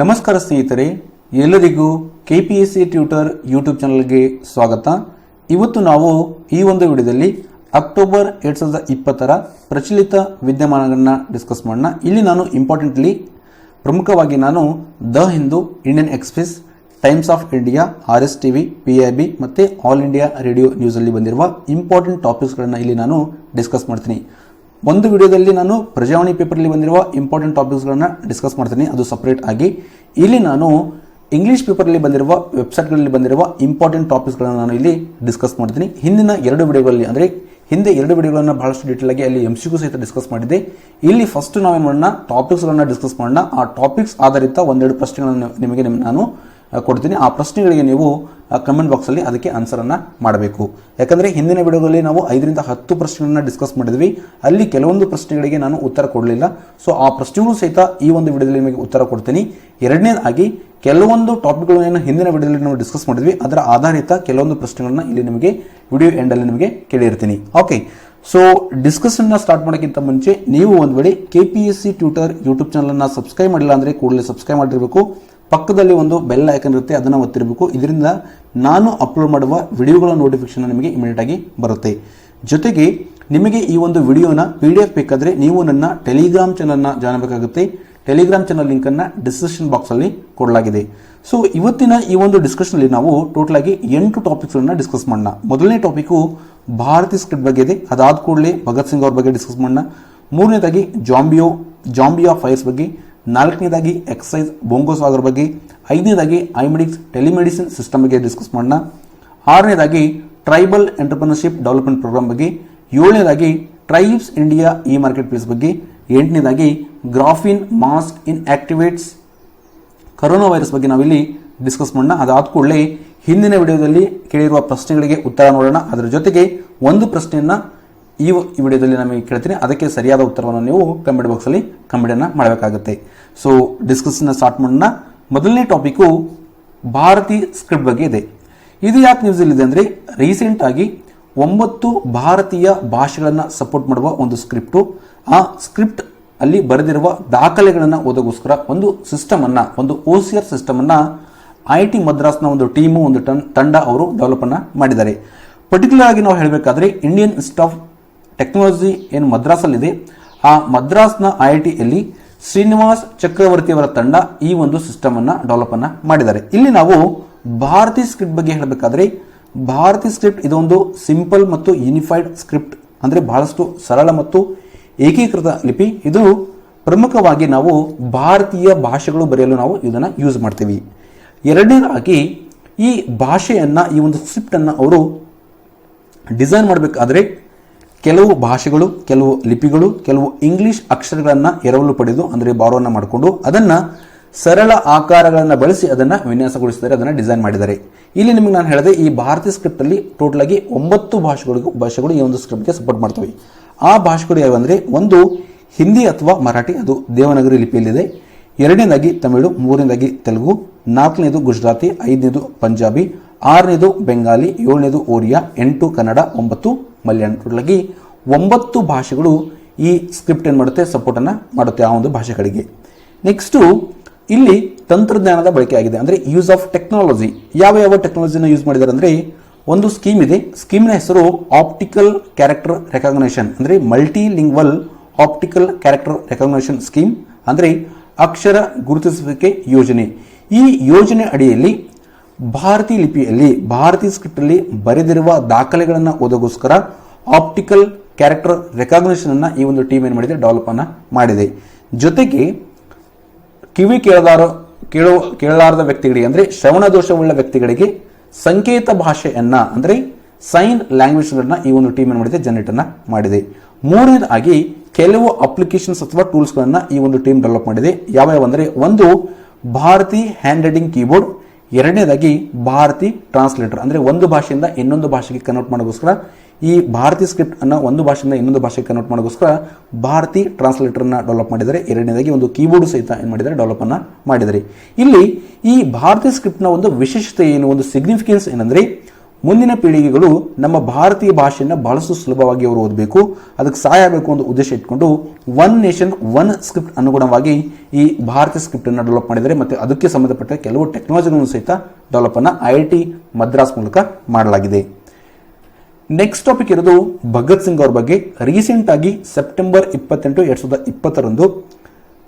ನಮಸ್ಕಾರ ಸ್ನೇಹಿತರೆ, ಎಲ್ಲರಿಗೂ K P S C tutor YouTube ಚಾನಲ್ಗೆ ಸ್ವಾಗತ. ಇವತ್ತು ನಾವು ಈ ಒಂದು ವಿಡಿಯೋದಲ್ಲಿ ಅಕ್ಟೋಬರ್ ಎರಡು ಸಾವಿರದ ಇಪ್ಪತ್ತರ ಪ್ರಚಲಿತ ವಿದ್ಯಮಾನಗಳನ್ನು ಡಿಸ್ಕಸ್ ಮಾಡೋಣ. ಇಲ್ಲಿ ನಾನು ಇಂಪಾರ್ಟೆಂಟ್ಲಿ ಪ್ರಮುಖವಾಗಿ ನಾನು the Hindu, Indian Express, Times of India, R S T V, P I B ಮತ್ತು ಆಲ್ ಇಂಡಿಯಾ ರೇಡಿಯೋ ನ್ಯೂಸಲ್ಲಿ ಬಂದಿರುವ ಇಂಪಾರ್ಟೆಂಟ್ ಟಾಪಿಕ್ಸ್ಗಳನ್ನು ಇಲ್ಲಿ ನಾನು ಡಿಸ್ಕಸ್ ಮಾಡ್ತೀನಿ. ಒಂದು ವಿಡಿಯೋದಲ್ಲಿ ನಾನು ಪ್ರಜಾವಾಣಿ ಪೇಪರಲ್ಲಿ ಬಂದಿರುವ ಇಂಪಾರ್ಟೆಂಟ್ ಟಾಪಿಕ್ಸ್ಗಳನ್ನು ಡಿಸ್ಕಸ್ ಮಾಡ್ತೀನಿ. ಅದು ಸಪ್ರೇಟ್ ಆಗಿ. ಇಲ್ಲಿ ನಾನು ಇಂಗ್ಲೀಷ್ ಪೇಪರಲ್ಲಿ ಬಂದಿರುವ ವೆಬ್ಸೈಟ್ಗಳಲ್ಲಿ ಬಂದಿರುವ ಇಂಪಾರ್ಟೆಂಟ್ ಟಾಪಿಕ್ಸ್ಗಳನ್ನು ನಾನು ಇಲ್ಲಿ ಡಿಸ್ಕಸ್ ಮಾಡ್ತೀನಿ. ಹಿಂದಿನ ಎರಡು ವಿಡಿಯೋಗಳಲ್ಲಿ, ಅಂದರೆ ಹಿಂದೆ ಎರಡು ವಿಡಿಯೋಗಳನ್ನು ಬಹಳಷ್ಟು ಡೀಟೇಲ್ ಆಗಿ ಅಲ್ಲಿ ಎಂ ಸಿಗೂ ಸಹಿತ ಡಿಸ್ಕಸ್ ಮಾಡಿದ್ದೆ. ಇಲ್ಲಿ ಫಸ್ಟ್ ನಾವೇನು ಮಾಡೋಣ? ಟಾಪಿಕ್ಸ್ಗಳನ್ನು ಡಿಸ್ಕಸ್ ಮಾಡೋಣ. ಆ ಟಾಪಿಕ್ಸ್ ಆಧಾರಿತ ಒಂದೆರಡು ಪ್ರಶ್ನೆಗಳನ್ನು ನಿಮಗೆ ನಿಮ್- ನಾನು ಕೊಡ್ತೀನಿ. ಆ ಪ್ರಶ್ನೆಗಳಿಗೆ ನೀವು ಕಮೆಂಟ್ ಬಾಕ್ಸಲ್ಲಿ ಅದಕ್ಕೆ ಆನ್ಸರನ್ನು ಮಾಡಬೇಕು. ಯಾಕಂದರೆ ಹಿಂದಿನ ವಿಡಿಯೋದಲ್ಲಿ ನಾವು ಐದರಿಂದ ಹತ್ತು ಪ್ರಶ್ನೆಗಳನ್ನ ಡಿಸ್ಕಸ್ ಮಾಡಿದ್ವಿ. ಅಲ್ಲಿ ಕೆಲವೊಂದು ಪ್ರಶ್ನೆಗಳಿಗೆ ನಾನು ಉತ್ತರ ಕೊಡಲಿಲ್ಲ. ಸೊ ಆ ಪ್ರಶ್ನೆಗಳು ಸಹಿತ ಈ ಒಂದು ವಿಡಿಯೋದಲ್ಲಿ ನಿಮಗೆ ಉತ್ತರ ಕೊಡ್ತೀನಿ. ಎರಡನೇದಾಗಿ, ಕೆಲವೊಂದು ಟಾಪಿಕ್ಗಳನ್ನು ಹಿಂದಿನ ವಿಡಿಯೋದಲ್ಲಿ ನಾವು ಡಿಸ್ಕಸ್ ಮಾಡಿದ್ವಿ. ಅದರ ಆಧಾರಿತ ಕೆಲವೊಂದು ಪ್ರಶ್ನೆಗಳನ್ನ ಇಲ್ಲಿ ನಿಮಗೆ ವಿಡಿಯೋ ಎಂಡಲ್ಲಿ ನಿಮಗೆ ಕೇಳಿರ್ತೀನಿ. ಓಕೆ ಸೊ ಡಿಸ್ಕಷನ್ನ ಸ್ಟಾರ್ಟ್ ಮಾಡೋಕ್ಕಿಂತ ಮುಂಚೆ ನೀವು ಒಂದು ವೇಳೆ K P S C tutor YouTube ಚಾನಲನ್ನು ಸಬ್ಸ್ಕ್ರೈಬ್ ಮಾಡಿಲ್ಲ ಅಂದರೆ ಕೂಡಲೇ ಸಬ್ಸ್ಕ್ರೈಬ್ ಮಾಡಿರಬೇಕು. ಪಕ್ಕದಲ್ಲಿ ಒಂದು ಬೆಲ್ ಐಕನ್ ಇರುತ್ತೆ, ಅದನ್ನು ಒತ್ತಿರಬೇಕು. ಇದರಿಂದ ನಾನು ಅಪ್ಲೋಡ್ ಮಾಡುವ ವಿಡಿಯೋಗಳ ನೋಟಿಫಿಕೇಶನ್ ನಿಮಗೆ ಇಮಿಡಿಯೇಟ್ ಆಗಿ ಬರುತ್ತೆ. ಜೊತೆಗೆ ನಿಮಗೆ ಈ ಒಂದು ವಿಡಿಯೋನ ಪಿ ಡಿ ಎಫ್ ಬೇಕಾದರೆ ನೀವು ನನ್ನ ಟೆಲಿಗ್ರಾಮ್ ಚಾನಲ್ನ ಜಾಣಬೇಕಾಗುತ್ತೆ. ಟೆಲಿಗ್ರಾಮ್ ಚಾನಲ್ ಲಿಂಕನ್ನು ಡಿಸ್ಕ್ರಿಪ್ಷನ್ ಬಾಕ್ಸಲ್ಲಿ ಕೊಡಲಾಗಿದೆ. ಸೊ ಇವತ್ತಿನ ಈ ಒಂದು ಡಿಸ್ಕಷನಲ್ಲಿ ನಾವು ಟೋಟಲ್ ಆಗಿ ಎಂಟು ಟಾಪಿಕ್ಸ್ಗಳನ್ನ ಡಿಸ್ಕಸ್ ಮಾಡೋಣ. ಮೊದಲನೇ ಟಾಪಿಕ್ಕು ಭಾರತೀಯ ಸ್ಕ್ರಿಪ್ಟ್ ಬಗ್ಗೆ ಇದೆ. ಅದಾದ ಕೂಡಲೇ ಭಗತ್ ಸಿಂಗ್ ಅವ್ರ ಬಗ್ಗೆ ಡಿಸ್ಕಸ್ ಮಾಡೋಣ. ಮೂರನೇದಾಗಿ ಜಾಂಬಿಯೋ ಜಾಂಬಿಯಾ ಫೈರ್ಸ್ ಬಗ್ಗೆ. ನಾಲ್ಕನೇದಾಗಿ ಎಕ್ಸಸೈಸ್ ಬೊಂಗೋಸ್ ಸಾಗರ್ ಬಗ್ಗೆ, ಐದನೇದಾಗಿ ಐಮೆಡಿಕ್ಸ್ ಟೆಲಿಮೆಡಿಸಿನ್ ಸಿಸ್ಟಮ್ ಬಗ್ಗೆ ಡಿಸ್ಕಸ್ ಮಾಡೋಣ. ಆರನೇದಾಗಿ ಟ್ರೈಬಲ್ ಎಂಟರ್ಪ್ರಿನರ್ಶಿಪ್ ಡೆವಲಪ್ಮೆಂಟ್ ಪ್ರೋಗ್ರಾಮ್ ಬಗ್ಗೆ, ಏಳನೇದಾಗಿ tribes India e market place ಬಗ್ಗೆ, ಎಂಟನೇದಾಗಿ graphene mask inactivates corona virus ಬಗ್ಗೆ ನಾವಿಲ್ಲಿ ಡಿಸ್ಕಸ್ ಮಾಡೋಣ. ಅದಾದ ಕೂಡಲೇ ಹಿಂದಿನ ವಿಡಿಯೋದಲ್ಲಿ ಕೇಳಿರುವ ಪ್ರಶ್ನೆಗಳಿಗೆ ಉತ್ತರ ನೋಡೋಣ. ಅದರ ಜೊತೆಗೆ ಒಂದು ಪ್ರಶ್ನೆಯನ್ನ ಈ ವಿಡಿಯೋದಲ್ಲಿ ನಮಗೆ ಕೇಳ್ತೀನಿ, ಅದಕ್ಕೆ ಸರಿಯಾದ ಉತ್ತರವನ್ನು ನೀವು ಕಮೆಂಟ್ ಬಾಕ್ಸಲ್ಲಿ ಕಮೆಂಟನ್ನು ಮಾಡಬೇಕಾಗುತ್ತೆ. ಸೊ ಡಿಸ್ಕಸ್ನ ಸ್ಟಾರ್ಟ್ ಮಾಡೋಣ. ಮೊದಲನೇ ಟಾಪಿಕ್ಕು ಭಾರತಿ ಸ್ಕ್ರಿಪ್ಟ್ ಬಗ್ಗೆ ಇದೆ. ಇದು ಯಾಕೆ ನ್ಯೂಸಲ್ಲಿದೆ ಅಂದರೆ ರೀಸೆಂಟ್ ಆಗಿ ಒಂಬತ್ತು ಭಾರತೀಯ ಭಾಷೆಗಳನ್ನು ಸಪೋರ್ಟ್ ಮಾಡುವ ಒಂದು ಸ್ಕ್ರಿಪ್ಟು ಆ ಸ್ಕ್ರಿಪ್ಟ್ ಅಲ್ಲಿ ಬರೆದಿರುವ ದಾಖಲೆಗಳನ್ನು ಓದೋಗೋಸ್ಕರ ಒಂದು ಸಿಸ್ಟಮನ್ನು ಒಂದು ಓ ಸಿ ಆರ್ ಸಿಸ್ಟಮ್ ಅನ್ನ ಐ ಟಿ ಮದ್ರಾಸ್ನ ಒಂದು ಟೀಮು ಒಂದು ತಂಡ ಅವರು ಡೆವಲಪ್ ಅನ್ನ ಮಾಡಿದ್ದಾರೆ. ಪರ್ಟಿಕ್ಯುಲರ್ ಆಗಿ ನಾವು ಹೇಳಬೇಕಾದ್ರೆ ಇಂಡಿಯನ್ ಇನ್ಸ್ಟಿಟ್ಯೂಟ್ ಆಫ್ ಟೆಕ್ನಾಲಜಿ ಏನು ಮದ್ರಾಸಲ್ಲಿದೆ, ಆ ಮದ್ರಾಸ್ನ ಐ ಐ ಟಿಯಲ್ಲಿ ಶ್ರೀನಿವಾಸ್ ಚಕ್ರವರ್ತಿ ಅವರ ತಂಡ ಈ ಒಂದು ಸಿಸ್ಟಮ್ ಅನ್ನ ಡೆವಲಪ್ ಅನ್ನ ಮಾಡಿದ್ದಾರೆ. ಇಲ್ಲಿ ನಾವು ಭಾರತೀಯ ಸ್ಕ್ರಿಪ್ಟ್ ಬಗ್ಗೆ ಹೇಳಬೇಕಾದ್ರೆ, ಭಾರತಿ ಸ್ಕ್ರಿಪ್ಟ್ ಇದೊಂದು ಸಿಂಪಲ್ ಮತ್ತು ಯೂನಿಫೈಡ್ ಸ್ಕ್ರಿಪ್ಟ್ ಅಂದ್ರೆ ಬಹಳಷ್ಟು ಸರಳ ಮತ್ತು ಏಕೀಕೃತ ಲಿಪಿ. ಇದು ಪ್ರಮುಖವಾಗಿ ನಾವು ಭಾರತೀಯ ಭಾಷೆಗಳು ಬರೆಯಲು ನಾವು ಇದನ್ನು ಯೂಸ್ ಮಾಡ್ತೀವಿ. ಎರಡನೇದಾಗಿ, ಈ ಭಾಷೆಯನ್ನು, ಈ ಒಂದು ಸ್ಕ್ರಿಪ್ಟನ್ನು ಅವರು ಡಿಸೈನ್ ಮಾಡಬೇಕಾದ್ರೆ ಕೆಲವು ಭಾಷೆಗಳು, ಕೆಲವು ಲಿಪಿಗಳು, ಕೆಲವು ಇಂಗ್ಲಿಷ್ ಅಕ್ಷರಗಳನ್ನು ಎರವಲು ಪಡೆದು ಅಂದರೆ ಬಾರೋನ ಮಾಡಿಕೊಂಡು ಅದನ್ನು ಸರಳ ಆಕಾರಗಳನ್ನು ಬಳಸಿ ಅದನ್ನು ವಿನ್ಯಾಸಗೊಳಿಸಿದ್ದಾರೆ ಅದನ್ನು ಡಿಸೈನ್ ಮಾಡಿದ್ದಾರೆ. ಇಲ್ಲಿ ನಿಮಗೆ ನಾನು ಹೇಳಿದೆ, ಈ ಭಾರತೀಯ ಸ್ಕ್ರಿಪ್ಟಲ್ಲಿ ಟೋಟಲ್ ಆಗಿ ಒಂಬತ್ತು ಭಾಷೆಗಳಿಗೂ, ಭಾಷೆಗಳು ಈ ಒಂದು ಸ್ಕ್ರಿಪ್ಟ್ಗೆ ಸಪೋರ್ಟ್ ಮಾಡ್ತವೆ. ಆ ಭಾಷೆಗಳು ಯಾವಂದರೆ ಒಂದು ಹಿಂದಿ ಅಥವಾ ಮರಾಠಿ, ಅದು ದೇವನಗರಿ ಲಿಪಿಯಲ್ಲಿದೆ. ಎರಡನೇದಾಗಿ ತಮಿಳು, ಮೂರನೇದಾಗಿ ತೆಲುಗು, ನಾಲ್ಕನೇದು ಗುಜರಾತಿ, ಐದನೇದು ಪಂಜಾಬಿ ಆರನೇದು ಬೆಂಗಾಲಿ, ಏಳನೇದು ಓರಿಯಾ, ಎಂಟು ಕನ್ನಡ, ಒಂಬತ್ತು ಮಲಯಾಳಂ. ಒಂಬತ್ತು ಭಾಷೆಗಳು ಈ ಸ್ಕ್ರಿಪ್ಟ್ ಏನು ಮಾಡುತ್ತೆ ಸಪೋರ್ಟನ್ನು ಮಾಡುತ್ತೆ ಆ ಒಂದು ಭಾಷೆಗಳಿಗೆ. ನೆಕ್ಸ್ಟು ಇಲ್ಲಿ ತಂತ್ರಜ್ಞಾನದ ಬಳಕೆ ಆಗಿದೆ. ಅಂದ್ರೆ ಯೂಸ್ ಆಫ್ ಟೆಕ್ನಾಲಜಿ ಯಾವ ಯಾವ ಟೆಕ್ನಾಲಜಿನ ಯೂಸ್ ಮಾಡಿದ್ದಾರೆ ಅಂದರೆ ಒಂದು ಸ್ಕೀಮ್ ಇದೆ. ಸ್ಕೀಮ್ನ ಹೆಸರು ಆಪ್ಟಿಕಲ್ ಕ್ಯಾರೆಕ್ಟರ್ ರೆಕಗ್ನೇಷನ್ ಅಂದರೆ multilingual optical character recognition scheme ಅಂದರೆ ಅಕ್ಷರ ಗುರುತಿಸುವಿಕೆ ಯೋಜನೆ. ಈ ಯೋಜನೆ ಅಡಿಯಲ್ಲಿ ಭಾರತೀಯ ಲಿಪಿಯಲ್ಲಿ ಭಾರತೀಯ ಸ್ಕ್ರಿಪ್ಟ್ ಅಲ್ಲಿ ಬರೆದಿರುವ ದಾಖಲೆಗಳನ್ನು ಓದೋಗೋಸ್ಕರ ಆಪ್ಟಿಕಲ್ ಕ್ಯಾರೆಕ್ಟರ್ ರೆಕಗ್ನೇಷನ್ ಅನ್ನ ಈ ಒಂದು ಟೀಮ್ ಏನು ಮಾಡಿದೆ? ಡೆವಲಪ್ ಅನ್ನ ಮಾಡಿದೆ. ಜೊತೆಗೆ ಕಿವಿ ಕೇಳದಾರ, ಕೇಳೋ, ಕೇಳಲಾರದ ವ್ಯಕ್ತಿಗಳಿಗೆ ಅಂದ್ರೆ ಶ್ರವಣ ದೋಷವುಳ್ಳ ವ್ಯಕ್ತಿಗಳಿಗೆ ಸಂಕೇತ ಭಾಷೆಯನ್ನ ಅಂದ್ರೆ ಸೈನ್ ಲ್ಯಾಂಗ್ವೇಜ್ ಈ ಒಂದು ಟೀಮ್ ಏನು ಮಾಡಿದೆ? ಜನರೇಟ್ ಅನ್ನ ಮಾಡಿದೆ. ಮೂರನೇದಾಗಿ ಕೆಲವು ಅಪ್ಲಿಕೇಶನ್ಸ್ ಅಥವಾ ಟೂಲ್ಸ್ ಗಳನ್ನ ಈ ಒಂದು ಟೀಮ್ ಡೆವಲಪ್ ಮಾಡಿದೆ. ಯಾವ್ಯಾವ ಅಂದ್ರೆ ಒಂದು ಭಾರತಿ ಹ್ಯಾಂಡ್ ರೈಟಿಂಗ್ ಕೀಬೋರ್ಡ್ ಎರಡನೇದಾಗಿ ಭಾರತಿ ಟ್ರಾನ್ಸ್ಲೇಟರ್. ಅಂದ್ರೆ ಒಂದು ಭಾಷೆಯಿಂದ ಇನ್ನೊಂದು ಭಾಷೆಗೆ ಕನ್ವರ್ಟ್ ಮಾಡೋಕ್ಕೋಸ್ಕರ ಈ ಭಾರತಿ ಸ್ಕ್ರಿಪ್ಟ್ ಅನ್ನ ಒಂದು ಭಾಷೆಯಿಂದ ಇನ್ನೊಂದು ಭಾಷೆಗೆ ಕನ್ವರ್ಟ್ ಮಾಡೋಗೋಸ್ಕರ ಭಾರತಿ ಟ್ರಾನ್ಸ್ಲೇಟರ್ ಅನ್ನ ಡೆವಲಪ್ ಮಾಡಿದರೆ ಎರಡನೇದಾಗಿ ಒಂದು ಕೀಬೋರ್ಡ್ ಸಹಿತ ಏನು ಮಾಡಿದರೆ ಡೆವಲಪ್ ಅನ್ನು ಮಾಡಿದ್ದಾರೆ. ಇಲ್ಲಿ ಈ ಭಾರತಿ ಸ್ಕ್ರಿಪ್ಟ್ನ ಒಂದು ವಿಶೇಷತೆ ಏನು? ಒಂದು ಸಿಗ್ನಿಫಿಕೆನ್ಸ್ ಏನಂದ್ರೆ ಮುಂದಿನ ಪೀಳಿಗೆಗಳು ನಮ್ಮ ಭಾರತೀಯ ಭಾಷೆಯನ್ನು ಬಹಳಷ್ಟು ಸುಲಭವಾಗಿ ಅವರು ಓದಬೇಕು. ಅದಕ್ಕೆ ಸಹಾಯ ಆಗಬೇಕು ಅಂತ ಉದ್ದೇಶ ಇಟ್ಕೊಂಡು ಒನ್ ನೇಷನ್ ಒನ್ ಸ್ಕ್ರಿಪ್ಟ್ ಅನುಗುಣವಾಗಿ ಈ ಭಾರತೀಯ ಸ್ಕ್ರಿಪ್ಟ್ ಅನ್ನು ಡೆವಲಪ್ ಮಾಡಿದರೆ ಮತ್ತು ಅದಕ್ಕೆ ಸಂಬಂಧಪಟ್ಟ ಕೆಲವು ಟೆಕ್ನಾಲಜಿಗಳನ್ನು ಸಹಿತ ಡೆವಲಪ್ ಅನ್ನ ಐ ಐ ಟಿ ಮದ್ರಾಸ್ ಮೂಲಕ ಮಾಡಲಾಗಿದೆ. ನೆಕ್ಸ್ಟ್ ಟಾಪಿಕ್ ಇರೋದು ಭಗತ್ ಸಿಂಗ್ ಅವರ ಬಗ್ಗೆ. ರೀಸೆಂಟ್ ಆಗಿ ಸೆಪ್ಟೆಂಬರ್ ಇಪ್ಪತ್ತೆಂಟು, ಎರಡ್ ಸಾವಿರದ ಇಪ್ಪತ್ತರಂದು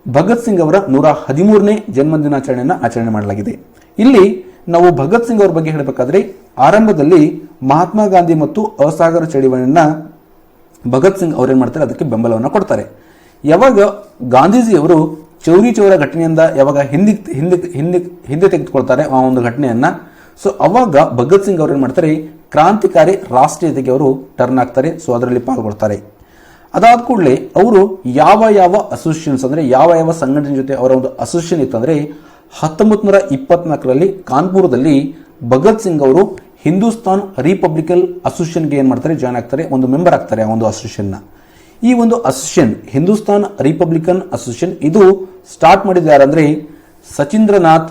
ಭಗತ್ ಸಿಂಗ್ ಅವರ ನೂರ ಹದಿಮೂರನೇ ಜನ್ಮದಿನಾಚರಣೆಯನ್ನು ಆಚರಣೆ ಮಾಡಲಾಗಿದೆ. ಇಲ್ಲಿ ನಾವು ಭಗತ್ ಸಿಂಗ್ ಅವರ ಬಗ್ಗೆ ಹೇಳಬೇಕಾದ್ರೆ ಆರಂಭದಲ್ಲಿ ಮಹಾತ್ಮ ಗಾಂಧಿ ಮತ್ತು ಅಸಹಕಾರ ಚಳವಳಿಯನ್ನ ಭಗತ್ ಸಿಂಗ್ ಅವ್ರೇನ್ ಮಾಡ್ತಾರೆ? ಅದಕ್ಕೆ ಬೆಂಬಲವನ್ನು ಕೊಡ್ತಾರೆ. ಯಾವಾಗ ಗಾಂಧೀಜಿ ಅವರು ಚೌರಿ ಚೌರ ಘಟನೆಯಿಂದ ಯಾವಾಗ ಹಿಂದಿ ಹಿಂದಿ ಹಿಂದಿ ಹಿಂದೆ ತೆಗೆದುಕೊಳ್ತಾರೆ ಆ ಒಂದು ಘಟನೆಯನ್ನ, ಸೊ ಅವಾಗ ಭಗತ್ ಸಿಂಗ್ ಅವ್ರು ಏನ್ ಮಾಡ್ತಾರೆ? ಕ್ರಾಂತಿಕಾರಿ ರಾಷ್ಟ್ರೀಯತೆಗೆ ಅವರು ಟರ್ನ್ ಆಗ್ತಾರೆ, ಸೊ ಅದರಲ್ಲಿ ಪಾಲ್ಗೊಳ್ತಾರೆ. ಅದಾದ ಕೂಡಲೇ ಅವರು ಯಾವ ಯಾವ ಅಸೋಸಿಯೇಷನ್ಸ್ ಅಂದ್ರೆ ಯಾವ ಯಾವ ಸಂಘಟನೆ ಜೊತೆ ಅವರ ಒಂದು ಅಸೋಸಿಯೇಷನ್ ಇತ್ತಂದ್ರೆ ಹತ್ತೊಂಬತ್ತು ನೂರ ಇಪ್ಪತ್ನಾಲ್ಕರಲ್ಲಿ ಕಾನ್ಪುರದಲ್ಲಿ ಭಗತ್ ಸಿಂಗ್ ಅವರು ಹಿಂದೂಸ್ತಾನ್ ರಿಪಬ್ಲಿಕಲ್ ಅಸೋಸಿಯೇಷನ್ಗೆ ಏನು ಮಾಡ್ತಾರೆ? ಜಾಯ್ನ್ ಆಗ್ತಾರೆ. ಒಂದು ಮೆಂಬರ್ ಆಗ್ತಾರೆ ಆ ಒಂದು ಅಸೋಸಿಯೇಷನ್ನ. ಈ ಒಂದು ಅಸೋಸಿಯೇಷನ್, ಹಿಂದೂಸ್ತಾನ್ ರಿಪಬ್ಲಿಕನ್ ಅಸೋಸಿಯೇಷನ್, ಇದು ಸ್ಟಾರ್ಟ್ ಮಾಡಿದ ಯಾರಂದ್ರೆ ಸಚೀಂದ್ರನಾಥ್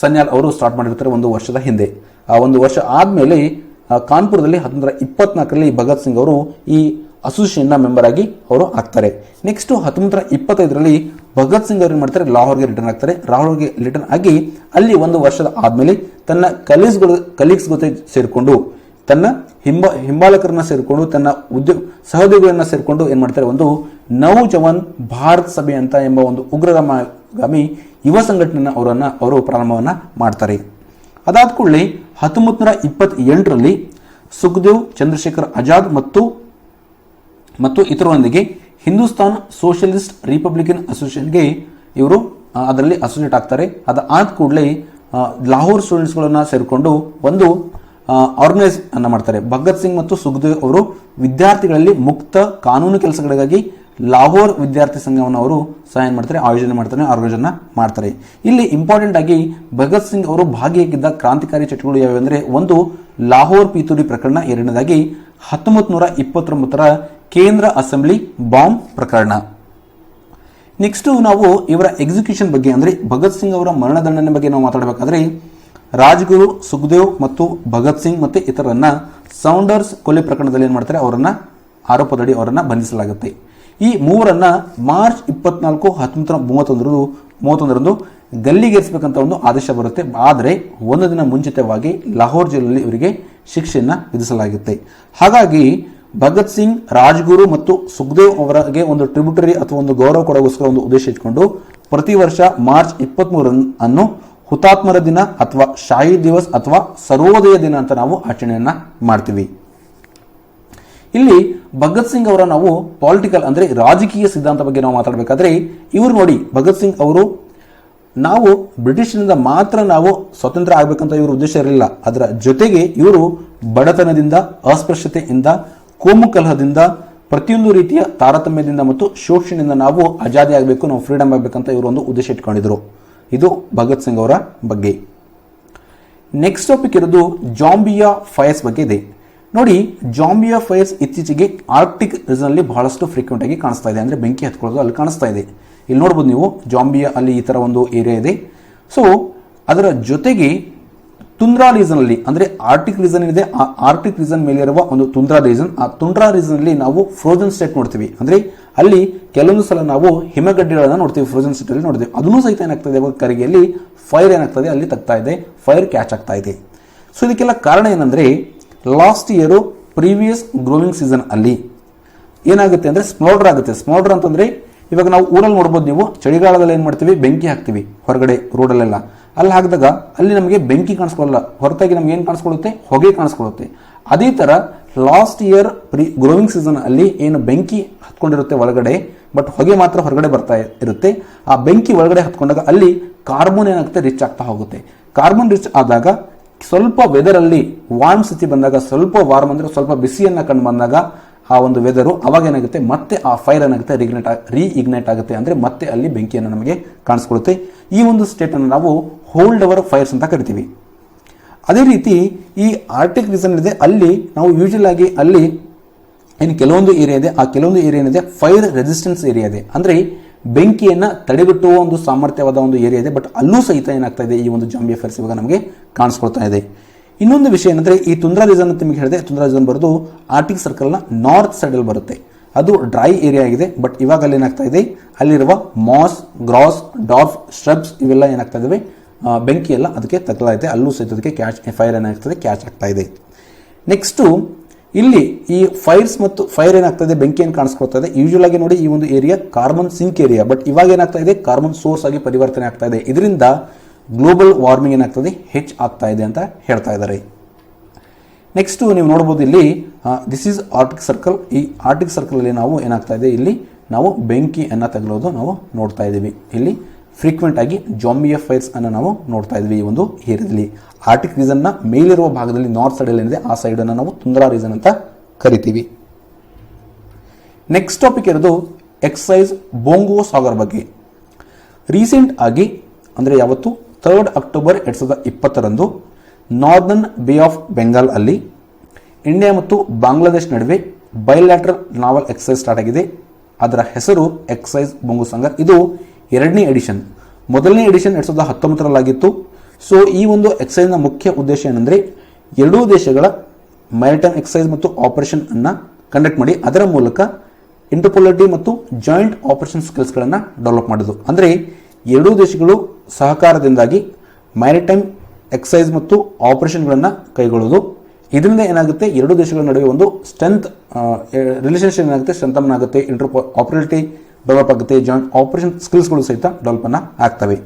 ಸನ್ಯಾಲ್ ಅವರು ಸ್ಟಾರ್ಟ್ ಮಾಡಿರ್ತಾರೆ ಒಂದು ವರ್ಷದ ಹಿಂದೆ. ಆ ಒಂದು ವರ್ಷ ಆದ್ಮೇಲೆ ಕಾನ್ಪುರದಲ್ಲಿ ಹತ್ತೊಂಬತ್ತು ಇಪ್ಪತ್ನಾಲ್ಕರಲ್ಲಿ ಭಗತ್ ಸಿಂಗ್ ಅವರು ಈ ಅಸೋಸಿಯೇಷನ್ನ ಮೆಂಬರ್ ಆಗಿ ಅವರು ಆಗ್ತಾರೆ. ನೆಕ್ಸ್ಟ್ ಹತ್ತೊಂಬತ್ತರ ಇಪ್ಪತ್ತೈದರಲ್ಲಿ ಭಗತ್ ಸಿಂಗ್ ಅವ್ರು ಏನ್ ಮಾಡ್ತಾರೆ? ಲಾಹೋರ್ಗೆ ರಿಟರ್ನ್ ಆಗ್ತಾರೆ. ಲಾಹೋರ್ಗೆ ರಿಟರ್ನ್ ಆಗಿ ಅಲ್ಲಿ ಒಂದು ವರ್ಷದ ಆದ್ಮೇಲೆ ತನ್ನ ಕಲೀಗ್ಸ್ಗಳು ಕಲೀಗ್ಸ್ ಜೊತೆ ಸೇರಿಕೊಂಡು, ತನ್ನ ಹಿಂಬ ಹಿಂಬಾಲಕರನ್ನ ಸೇರಿಕೊಂಡು, ತನ್ನ ಉದ್ಯೋಗ ಸಹೋದ್ಯೋಗಿಗಳನ್ನ ಸೇರಿಕೊಂಡು ಏನ್ ಮಾಡ್ತಾರೆ? ಒಂದು ನವ್ ಜವಾನ್ ಭಾರತ್ ಸಭೆ ಅಂತ ಎಂಬ ಒಂದು ಉಗ್ರಗಾಮಿ ಯುವ ಸಂಘಟನೆ ಅವರನ್ನ ಅವರು ಪ್ರಾರಂಭವನ್ನ ಮಾಡ್ತಾರೆ. ಅದಾದ ಕೂಡಲೇ ಹತ್ತೊಂಬತ್ತು ನೂರ ಇಪ್ಪತ್ತೆಂಟರಲ್ಲಿ ಸುಖದೇವ್, ಚಂದ್ರಶೇಖರ್ ಆಜಾದ್ ಮತ್ತು ಮತ್ತು ಇತರರೊಂದಿಗೆ ಹಿಂದೂಸ್ತಾನ್ ಸೋಷಿಯಲಿಸ್ಟ್ ರಿಪಬ್ಲಿಕನ್ ಅಸೋಸಿಯೇಷನ್ಗೆ ಇವರು ಅದರಲ್ಲಿ ಅಸೋಸಿಯೇಟ್ ಆಗ್ತಾರೆ. ಅದಾದ ಕೂಡಲೇ ಲಾಹೋರ್ ಸ್ಟೂಡೆಂಟ್ಸ್ಗಳನ್ನು ಸೇರಿಕೊಂಡು ಒಂದು ಆರ್ಗನೈಸ್ ಅನ್ನ ಮಾಡ್ತಾರೆ. ಭಗತ್ ಸಿಂಗ್ ಮತ್ತು ಸುಖದೇವ್ ಅವರು ವಿದ್ಯಾರ್ಥಿಗಳಲ್ಲಿ ಮುಕ್ತ ಕಾನೂನು ಕೆಲಸಗಳಿಗಾಗಿ ಲಾಹೋರ್ ವಿದ್ಯಾರ್ಥಿ ಸಂಘವನ್ನು ಅವರು ಸಹಾಯ ಮಾಡ್ತಾರೆ, ಆಯೋಜನೆ ಮಾಡ್ತಾರೆ ಆರ್ಗನೈಸನ್ನ ಮಾಡ್ತಾರೆ. ಇಲ್ಲಿ ಇಂಪಾರ್ಟೆಂಟ್ ಆಗಿ ಭಗತ್ ಸಿಂಗ್ ಅವರು ಭಾಗಿಯಾಗಿದ್ದ ಕ್ರಾಂತಿಕಾರಿ ಚಟುವಟಿಕೆಗಳು ಯಾವ್ಯಾವೆಂದರೆ ಒಂದು ಲಾಹೋರ್ ಪಿತೂರಿ ಪ್ರಕರಣ, ಎರಡನೇದಾಗಿ ಹತ್ತೊಂಬತ್ತು ನೂರ ಇಪ್ಪತ್ತೊಂಬತ್ತರ ಕೇಂದ್ರ ಅಸೆಂಬ್ಲಿ ಬಾಂಬ್ ಪ್ರಕರಣ. ನೆಕ್ಸ್ಟ್ ನಾವು ಇವರ ಎಕ್ಸಿಕ್ಯೂಷನ್ ಬಗ್ಗೆ, ಅಂದ್ರೆ ಭಗತ್ ಸಿಂಗ್ ಅವರ ಮರಣದಂಡನೆ ಬಗ್ಗೆ ನಾವು ಮಾತಾಡಬೇಕಾದ್ರೆ, ರಾಜ್ಗುರು, ಸುಖದೇವ್ ಮತ್ತು ಭಗತ್ ಸಿಂಗ್ ಮತ್ತೆ ಇತರರನ್ನ ಸೌಂಡರ್ಸ್ ಕೊಲೆ ಪ್ರಕರಣದಲ್ಲಿ ಏನು ಮಾಡ್ತಾರೆ, ಅವರನ್ನ ಆರೋಪದಡಿ ಅವರನ್ನ ಬಂಧಿಸಲಾಗುತ್ತೆ. ಈ ಮೂವರನ್ನ ಮಾರ್ಚ್ ಇಪ್ಪತ್ನಾಲ್ಕು ಹತ್ತೊಂಬತ್ತು ಮೂವತ್ತೊಂದರಂದು ಮೂವತ್ತೊಂದರಂದು ಗಲ್ಲಿಗೇರಿಸಬೇಕಂತ ಒಂದು ಆದೇಶ ಬರುತ್ತೆ. ಆದರೆ ಒಂದು ದಿನ ಮುಂಚಿತವಾಗಿ ಲಾಹೋರ್ ಜೈಲಲ್ಲಿ ಇವರಿಗೆ ಶಿಕ್ಷೆಯನ್ನು ವಿಧಿಸಲಾಗುತ್ತೆ. ಹಾಗಾಗಿ ಭಗತ್ ಸಿಂಗ್, ರಾಜ್ಗುರು ಮತ್ತು ಸುಖದೇವ್ ಅವರಿಗೆ ಒಂದು ಟ್ರಿಬ್ಯೂಟರಿ ಅಥವಾ ಒಂದು ಗೌರವ ಕೊಡೋಗೋಸ್ಕರ ಒಂದು ಉದ್ದೇಶ ಇಟ್ಕೊಂಡು ಪ್ರತಿ ವರ್ಷ ಮಾರ್ಚ್ ಇಪ್ಪತ್ಮೂರ ಅನ್ನು ಹುತಾತ್ಮರ ದಿನ ಅಥವಾ ಶಾಹಿ ದಿವಸ್ ಅಥವಾ ಸರ್ವೋದಯ ದಿನ ಅಂತ ನಾವು ಆಚರಣೆಯನ್ನ ಮಾಡ್ತೀವಿ. ಇಲ್ಲಿ ಭಗತ್ ಸಿಂಗ್ ಅವರ ನಾವು ಪಾಲಿಟಿಕಲ್ ಅಂದ್ರೆ ರಾಜಕೀಯ ಸಿದ್ಧಾಂತ ಬಗ್ಗೆ ನಾವು ಮಾತಾಡಬೇಕಾದ್ರೆ ಇವರು ನೋಡಿ ಭಗತ್ ಸಿಂಗ್ ಅವರು ನಾವು ಬ್ರಿಟಿಷ್ನಿಂದ ಮಾತ್ರ ನಾವು ಸ್ವತಂತ್ರ ಆಗಬೇಕಂತ ಇವರು ಉದ್ದೇಶ ಇರಲಿಲ್ಲ. ಅದರ ಜೊತೆಗೆ ಇವರು ಬಡತನದಿಂದ, ಅಸ್ಪೃಶ್ಯತೆಯಿಂದ ಕೋಮು ಕಲಹದಿಂದ ಪ್ರತಿಯೊಂದು ರೀತಿಯ ತಾರತಮ್ಯದಿಂದ ಮತ್ತು ಶೋಷಣೆಯಿಂದ ನಾವು ಆಜಾದಿ ಆಗಬೇಕು, ನಾವು ಫ್ರೀಡಮ್ ಆಗಬೇಕಂತ ಇವರು ಒಂದು ಉದ್ದೇಶ ಇಟ್ಕೊಂಡಿದ್ರು. ಇದು ಭಗತ್ ಸಿಂಗ್ ಅವರ ಬಗ್ಗೆ. ನೆಕ್ಸ್ಟ್ ಟಾಪಿಕ್ ಇರೋದು ಜಾಂಬಿಯಾ ಫೈರ್ಸ್ ಬಗ್ಗೆ ಇದೆ. ನೋಡಿ ಜಾಂಬಿಯಾ ಫೈರ್ಸ್ ಇತ್ತೀಚೆಗೆ ಆರ್ಕ್ಟಿಕ್ ರೀಸನಲ್ಲಿ ಬಹಳಷ್ಟು ಫ್ರೀಕ್ವೆಂಟ್ ಆಗಿ ಕಾಣಿಸ್ತಾ ಇದೆ. ಅಂದ್ರೆ ಬೆಂಕಿ ಹತ್ಕೊಳ್ಳೋದು ಅಲ್ಲಿ ಕಾಣಿಸ್ತಾ ಇದೆ. ಇಲ್ಲಿ ನೋಡ್ಬೋದು ನೀವು ಜಾಂಬಿಯಾ ಅಲ್ಲಿ ಈ ತರ ಒಂದು ಏರಿಯಾ ಇದೆ. ಸೊ ಅದರ ಜೊತೆಗೆ ತುಂದ್ರಾ ರೀಸನ್ ಅಲ್ಲಿ, ಅಂದ್ರೆ ಆರ್ಟಿಕ್ ರೀಸನ್ ಇದೆ ಆ ಆರ್ಟಿಕ್ ರೀಸನ್ ಮೇಲಿರುವ ಒಂದು ತುಂದ್ರಾ ರೀಸನ್ ಆ ತುಂದ್ರಾ ರೀಸನ್ ಅಲ್ಲಿ ನಾವು ಫ್ರೋಜನ್ ಸ್ಟೇಟ್ ನೋಡ್ತೀವಿ. ಅಂದ್ರೆ ಅಲ್ಲಿ ಕೆಲವೊಂದು ಸಲ ನಾವು ಹಿಮಗಡ್ಡೆಗಳನ್ನು ನೋಡ್ತೀವಿ ಫ್ರೋಜನ್ ಸ್ಟೇಟ್ ಅಲ್ಲಿ ನೋಡ್ತೀವಿ. ಅದನ್ನು ಸಹಿತ ಏನಾಗ್ತದೆ? ಕರಿಗೆಯಲ್ಲಿ ಫೈರ್ ಏನಾಗ್ತದೆ? ಅಲ್ಲಿ ತಗ್ತಾ ಇದೆ ಫೈರ್ ಕ್ಯಾಚ್ ಆಗ್ತಾ ಇದೆ. ಸೊ ಇದಕ್ಕೆಲ್ಲ ಕಾರಣ ಏನಂದ್ರೆ last year previous growing season ಅಲ್ಲಿ ಏನಾಗುತ್ತೆ ಅಂದ್ರೆ ಸ್ಮೋಲ್ಡರ್ ಆಗುತ್ತೆ. ಸ್ಮೋಲ್ಡರ್ ಅಂತಂದ್ರೆ, ಇವಾಗ ನಾವು ಊರಲ್ಲಿ ನೋಡ್ಬೋದು ನೀವು, ಚಳಿಗಾಲದಲ್ಲಿ ಏನು ಮಾಡ್ತೀವಿ? ಬೆಂಕಿ ಹಾಕ್ತಿವಿ ಹೊರಗಡೆ ರೋಡಲ್ಲೆಲ್ಲ ಅಲ್ಲಿ ಹಾಕಿದಾಗ ಅಲ್ಲಿ ನಮಗೆ ಬೆಂಕಿ ಕಾಣಿಸ್ಕೊಳ್ಳಲ್ಲ. ಹೊರತಾಗಿ ನಮ್ಗೆ ಏನು ಕಾಣಿಸ್ಕೊಳ್ಳುತ್ತೆ? ಹೊಗೆ ಕಾಣಿಸ್ಕೊಳ್ಳುತ್ತೆ. ಅದೇ ತರ last year pre growing season ಅಲ್ಲಿ ಏನು ಬೆಂಕಿ ಹತ್ಕೊಂಡಿರುತ್ತೆ ಒಳಗಡೆ ಬಟ್ ಹೊಗೆ ಮಾತ್ರ ಹೊರಗಡೆ ಬರ್ತಾ ಇರುತ್ತೆ. ಆ ಬೆಂಕಿ ಒಳಗಡೆ ಹತ್ಕೊಂಡಾಗ ಅಲ್ಲಿ ಕಾರ್ಬನ್ ಏನಾಗುತ್ತೆ? ರಿಚ್ ಆಗ್ತಾ ಹೋಗುತ್ತೆ. ಕಾರ್ಬನ್ ರಿಚ್ ಆದಾಗ ಸ್ವಲ್ಪ ವೆದರ್ ಅಲ್ಲಿ ವಾರ್ಮ್ ಸ್ಥಿತಿ ಬಂದಾಗ, ಸ್ವಲ್ಪ ವಾರ್ಮ್ ಅಂದರೆ ಸ್ವಲ್ಪ ಬಿಸಿಯನ್ನು ಕಂಡು ಬಂದಾಗ ಆ ಒಂದು ವೆದರು ಅವಾಗ ಏನಾಗುತ್ತೆ? ಮತ್ತೆ ಆ ಫೈರ್ ಏನಾಗುತ್ತೆ? ರಿಗ್ನೆಟ್ ರೀ ಆಗುತ್ತೆ ಅಂದ್ರೆ ಮತ್ತೆ ಅಲ್ಲಿ ಬೆಂಕಿಯನ್ನು ನಮಗೆ ಕಾಣಿಸ್ಕೊಳ್ಳುತ್ತೆ. ಈ ಒಂದು ಸ್ಟೇಟ್ ಅನ್ನು ನಾವು ಹೋಲ್ಡ್ ಅವರ್ ಫೈರ್ಸ್ ಅಂತ ಕರಿತೀವಿ. ಅದೇ ರೀತಿ ಈ ಆರ್ಟಿಕ್ ರೀಸನ್ ಇದೆ, ಅಲ್ಲಿ ನಾವು ಯೂಶಲ್ ಆಗಿ ಅಲ್ಲಿ ಏನು ಕೆಲವೊಂದು ಏರಿಯಾ ಇದೆ, ಆ ಕೆಲವೊಂದು ಏರಿಯಾ ಏನಿದೆ ಫೈರ್ ರೆಸಿಸ್ಟೆನ್ಸ್ ಏರಿಯಾ ಇದೆ. ಅಂದ್ರೆ ಬೆಂಕಿಯನ್ನ ತಡೆಗಟ್ಟುವ ಒಂದು ಸಾಮರ್ಥ್ಯವಾದ ಒಂದು ಏರಿಯಾ ಇದೆ ಬಟ್ ಅಲ್ಲೂ ಸಹಿತ ಏನಾಗ್ತಾ ಇದೆ? ಈ ಒಂದು ಜಾಂಬಿ ಫೈರ್ಸ್ ಇವಾಗ ನಮಗೆ ಕಾಣಿಸ್ಕೊಳ್ತಾ ಇದೆ. ಇನ್ನೊಂದು ವಿಷಯ ಏನಂದ್ರೆ, ಈ ತುಂದ್ರಾ ರೀಸನ್ ಅಂತ ನಿಮಗೆ ಹೇಳಿದೆ ತುಂದ್ರಾ ರೀಸನ್ ಬರೋದು ಆರ್ಟಿಕ್ ಸರ್ಕಲ್ನ ನಾರ್ತ್ ಸೈಡಲ್ಲಿ ಬರುತ್ತೆ. ಅದು ಡ್ರೈ ಏರಿಯಾ ಆಗಿದೆ ಬಟ್ ಇವಾಗ ಅಲ್ಲಿ ಏನಾಗ್ತಾ ಇದೆ? ಅಲ್ಲಿರುವ ಮಾಸ್ ಗ್ರಾಸ್ ಡಾಫ್ ಸ್ಟ್ರಬ್ಸ್ ಇವೆಲ್ಲ ಏನಾಗ್ತಾ ಇದಾವೆ? ಬೆಂಕಿ ಎಲ್ಲ ಅದಕ್ಕೆ ತಗಲಾಯಿತೆ. ಅಲ್ಲೂ ಸಹಿತ ಅದಕ್ಕೆ ಕ್ಯಾಚ್ ಫೈರ್ ಏನಾಗ್ತದೆ? ಕ್ಯಾಚ್ ಆಗ್ತಾ ಇದೆ. ನೆಕ್ಸ್ಟು ಇಲ್ಲಿ ಈ ಫೈರ್ಸ್ ಮತ್ತು ಫೈರ್ ಏನಾಗ್ತಾ ಇದೆ? ಬೆಂಕಿ ಏನು ಕಾಣಿಸ್ಕೊಳ್ತಾ ಇದೆ? ಯೂಶುವಲ್ ಆಗಿ ನೋಡಿ ಈ ಒಂದು area carbon sink area but ಇವಾಗ ಏನಾಗ್ತಾ ಇದೆ? ಕಾರ್ಬನ್ ಸೋರ್ಸ್ ಆಗಿ ಪರಿವರ್ತನೆ ಆಗ್ತಾ ಇದೆ. ಇದರಿಂದ ಗ್ಲೋಬಲ್ ವಾರ್ಮಿಂಗ್ ಏನಾಗ್ತದೆ? ಹೆಚ್ಚು ಆಗ್ತಾ ಇದೆ ಅಂತ ಹೇಳ್ತಾ ಇದ್ದಾರೆ. ನೆಕ್ಸ್ಟ್ ನೀವು ನೋಡ್ಬೋದು ಇಲ್ಲಿ ದಿಸ್ ಈಸ್ ಆರ್ಟಿಕ್ ಸರ್ಕಲ್ ಈ ಆರ್ಟಿಕ್ ಸರ್ಕಲ್ ಅಲ್ಲಿ ನಾವು ಏನಾಗ್ತಾ ಇದೆ? ಇಲ್ಲಿ ನಾವು ಬೆಂಕಿಯನ್ನು ತಗಲೋದು ನಾವು ನೋಡ್ತಾ ಇದ್ದೀವಿ. ಇಲ್ಲಿ ಫ್ರೀಕ್ವೆಂಟ್ ಆಗಿ ಜಾಂಬಿಯ ಫೈರ್ಸ್ ಅನ್ನು ನಾವು ನೋಡ್ತಾ ಇದ್ವಿ ಈ ಒಂದು ಏರಿಯಾದಲ್ಲಿ. ಆರ್ಟಿಕ್ ರೀಸನ್ನ ಮೇಲಿರುವ ಭಾಗದಲ್ಲಿ ನಾರ್ತ್ ಸೈಡ್ ಏನಿದೆ, ಆ ಸೈಡ್ ಅನ್ನು ನಾವು ತುಂದ್ರಾ ರೀಸನ್ ಅಂತ ಕರಿತೀವಿ. ನೆಕ್ಸ್ಟ್ ಟಾಪಿಕ್ ಇರೋದು ಎಕ್ಸೈಸ್ ಬೊಂಗೋ ಸಾಗರ್ ಬಗ್ಗೆ. ರೀಸೆಂಟ್ ಆಗಿ, ಅಂದರೆ ಯಾವತ್ತು? ಥರ್ಡ್ ಅಕ್ಟೋಬರ್ ಎರಡು ಸಾವಿರದ ಇಪ್ಪತ್ತರಂದು ನಾರ್ದನ್ ಬೇ ಆಫ್ ಬೆಂಗಾಲ್ ಅಲ್ಲಿ ಇಂಡಿಯಾ ಮತ್ತು ಬಾಂಗ್ಲಾದೇಶ್ ನಡುವೆ ಬೈಲ್ಯಾಟ್ರಲ್ ನಾವಲ್ ಎಕ್ಸೈಸ್ ಸ್ಟಾರ್ಟ್ ಆಗಿದೆ. ಅದರ ಹೆಸರು ಎಕ್ಸೈಸ್ ಬೊಂಗು ಸಂಘ ಇದು ಎರಡನೇ ಎಡಿಷನ್ ಮೊದಲನೇ ಎಡಿಷನ್ ಎರಡು ಸಾವಿರದ ಹತ್ತೊಂಬತ್ತರಲ್ಲಾಗಿತ್ತು. ಸೊ ಈ ಒಂದು ಎಕ್ಸೈಸ್ನ ಮುಖ್ಯ ಉದ್ದೇಶ ಏನಂದ್ರೆ ಎರಡೂ ದೇಶಗಳ ಮ್ಯಾರಿಟೈಮ್ ಎಕ್ಸೈಸ್ ಮತ್ತು ಆಪರೇಷನ್ ಅನ್ನು ಕಂಡಕ್ಟ್ ಮಾಡಿ, ಅದರ ಮೂಲಕ ಇಂಟರ್ಪೊಲಿಟಿ ಮತ್ತು ಜಾಯಿಂಟ್ ಆಪರೇಷನ್ ಸ್ಕಿಲ್ಸ್ಗಳನ್ನು ಡೆವಲಪ್ ಮಾಡೋದು ಅಂದರೆ ಎರಡೂ ದೇಶಗಳು ಸಹಕಾರದಿಂದಾಗಿ ಮ್ಯಾರಿಟೈಮ್ ಎಕ್ಸೈಸ್ ಮತ್ತು ಆಪರೇಷನ್ಗಳನ್ನು ಕೈಗೊಳ್ಳೋದು. ಇದರಿಂದ ಏನಾಗುತ್ತೆ? ಎರಡು ದೇಶಗಳ ನಡುವೆ ಒಂದು ಸ್ಟ್ರೆಂತ್ ರಿಲೇಷನ್ಶಿಪ್ ಏನಾಗುತ್ತೆ? ಸ್ಟ್ರೆಂಥನ್ ಆಗುತ್ತೆ. ಇಂಟರ್ ಆಪರೇಟಿ ಡೆವಲಪ್ ಆಗುತ್ತೆ. ಜಾಯಿಂಟ್ ಆಪರೇಷನ್ ಸ್ಕಿಲ್ಸ್ಗಳು ಸಹಿತ ಡೆವಲಪ್ ಅನ್ನ ಆಗ್ತವೆ.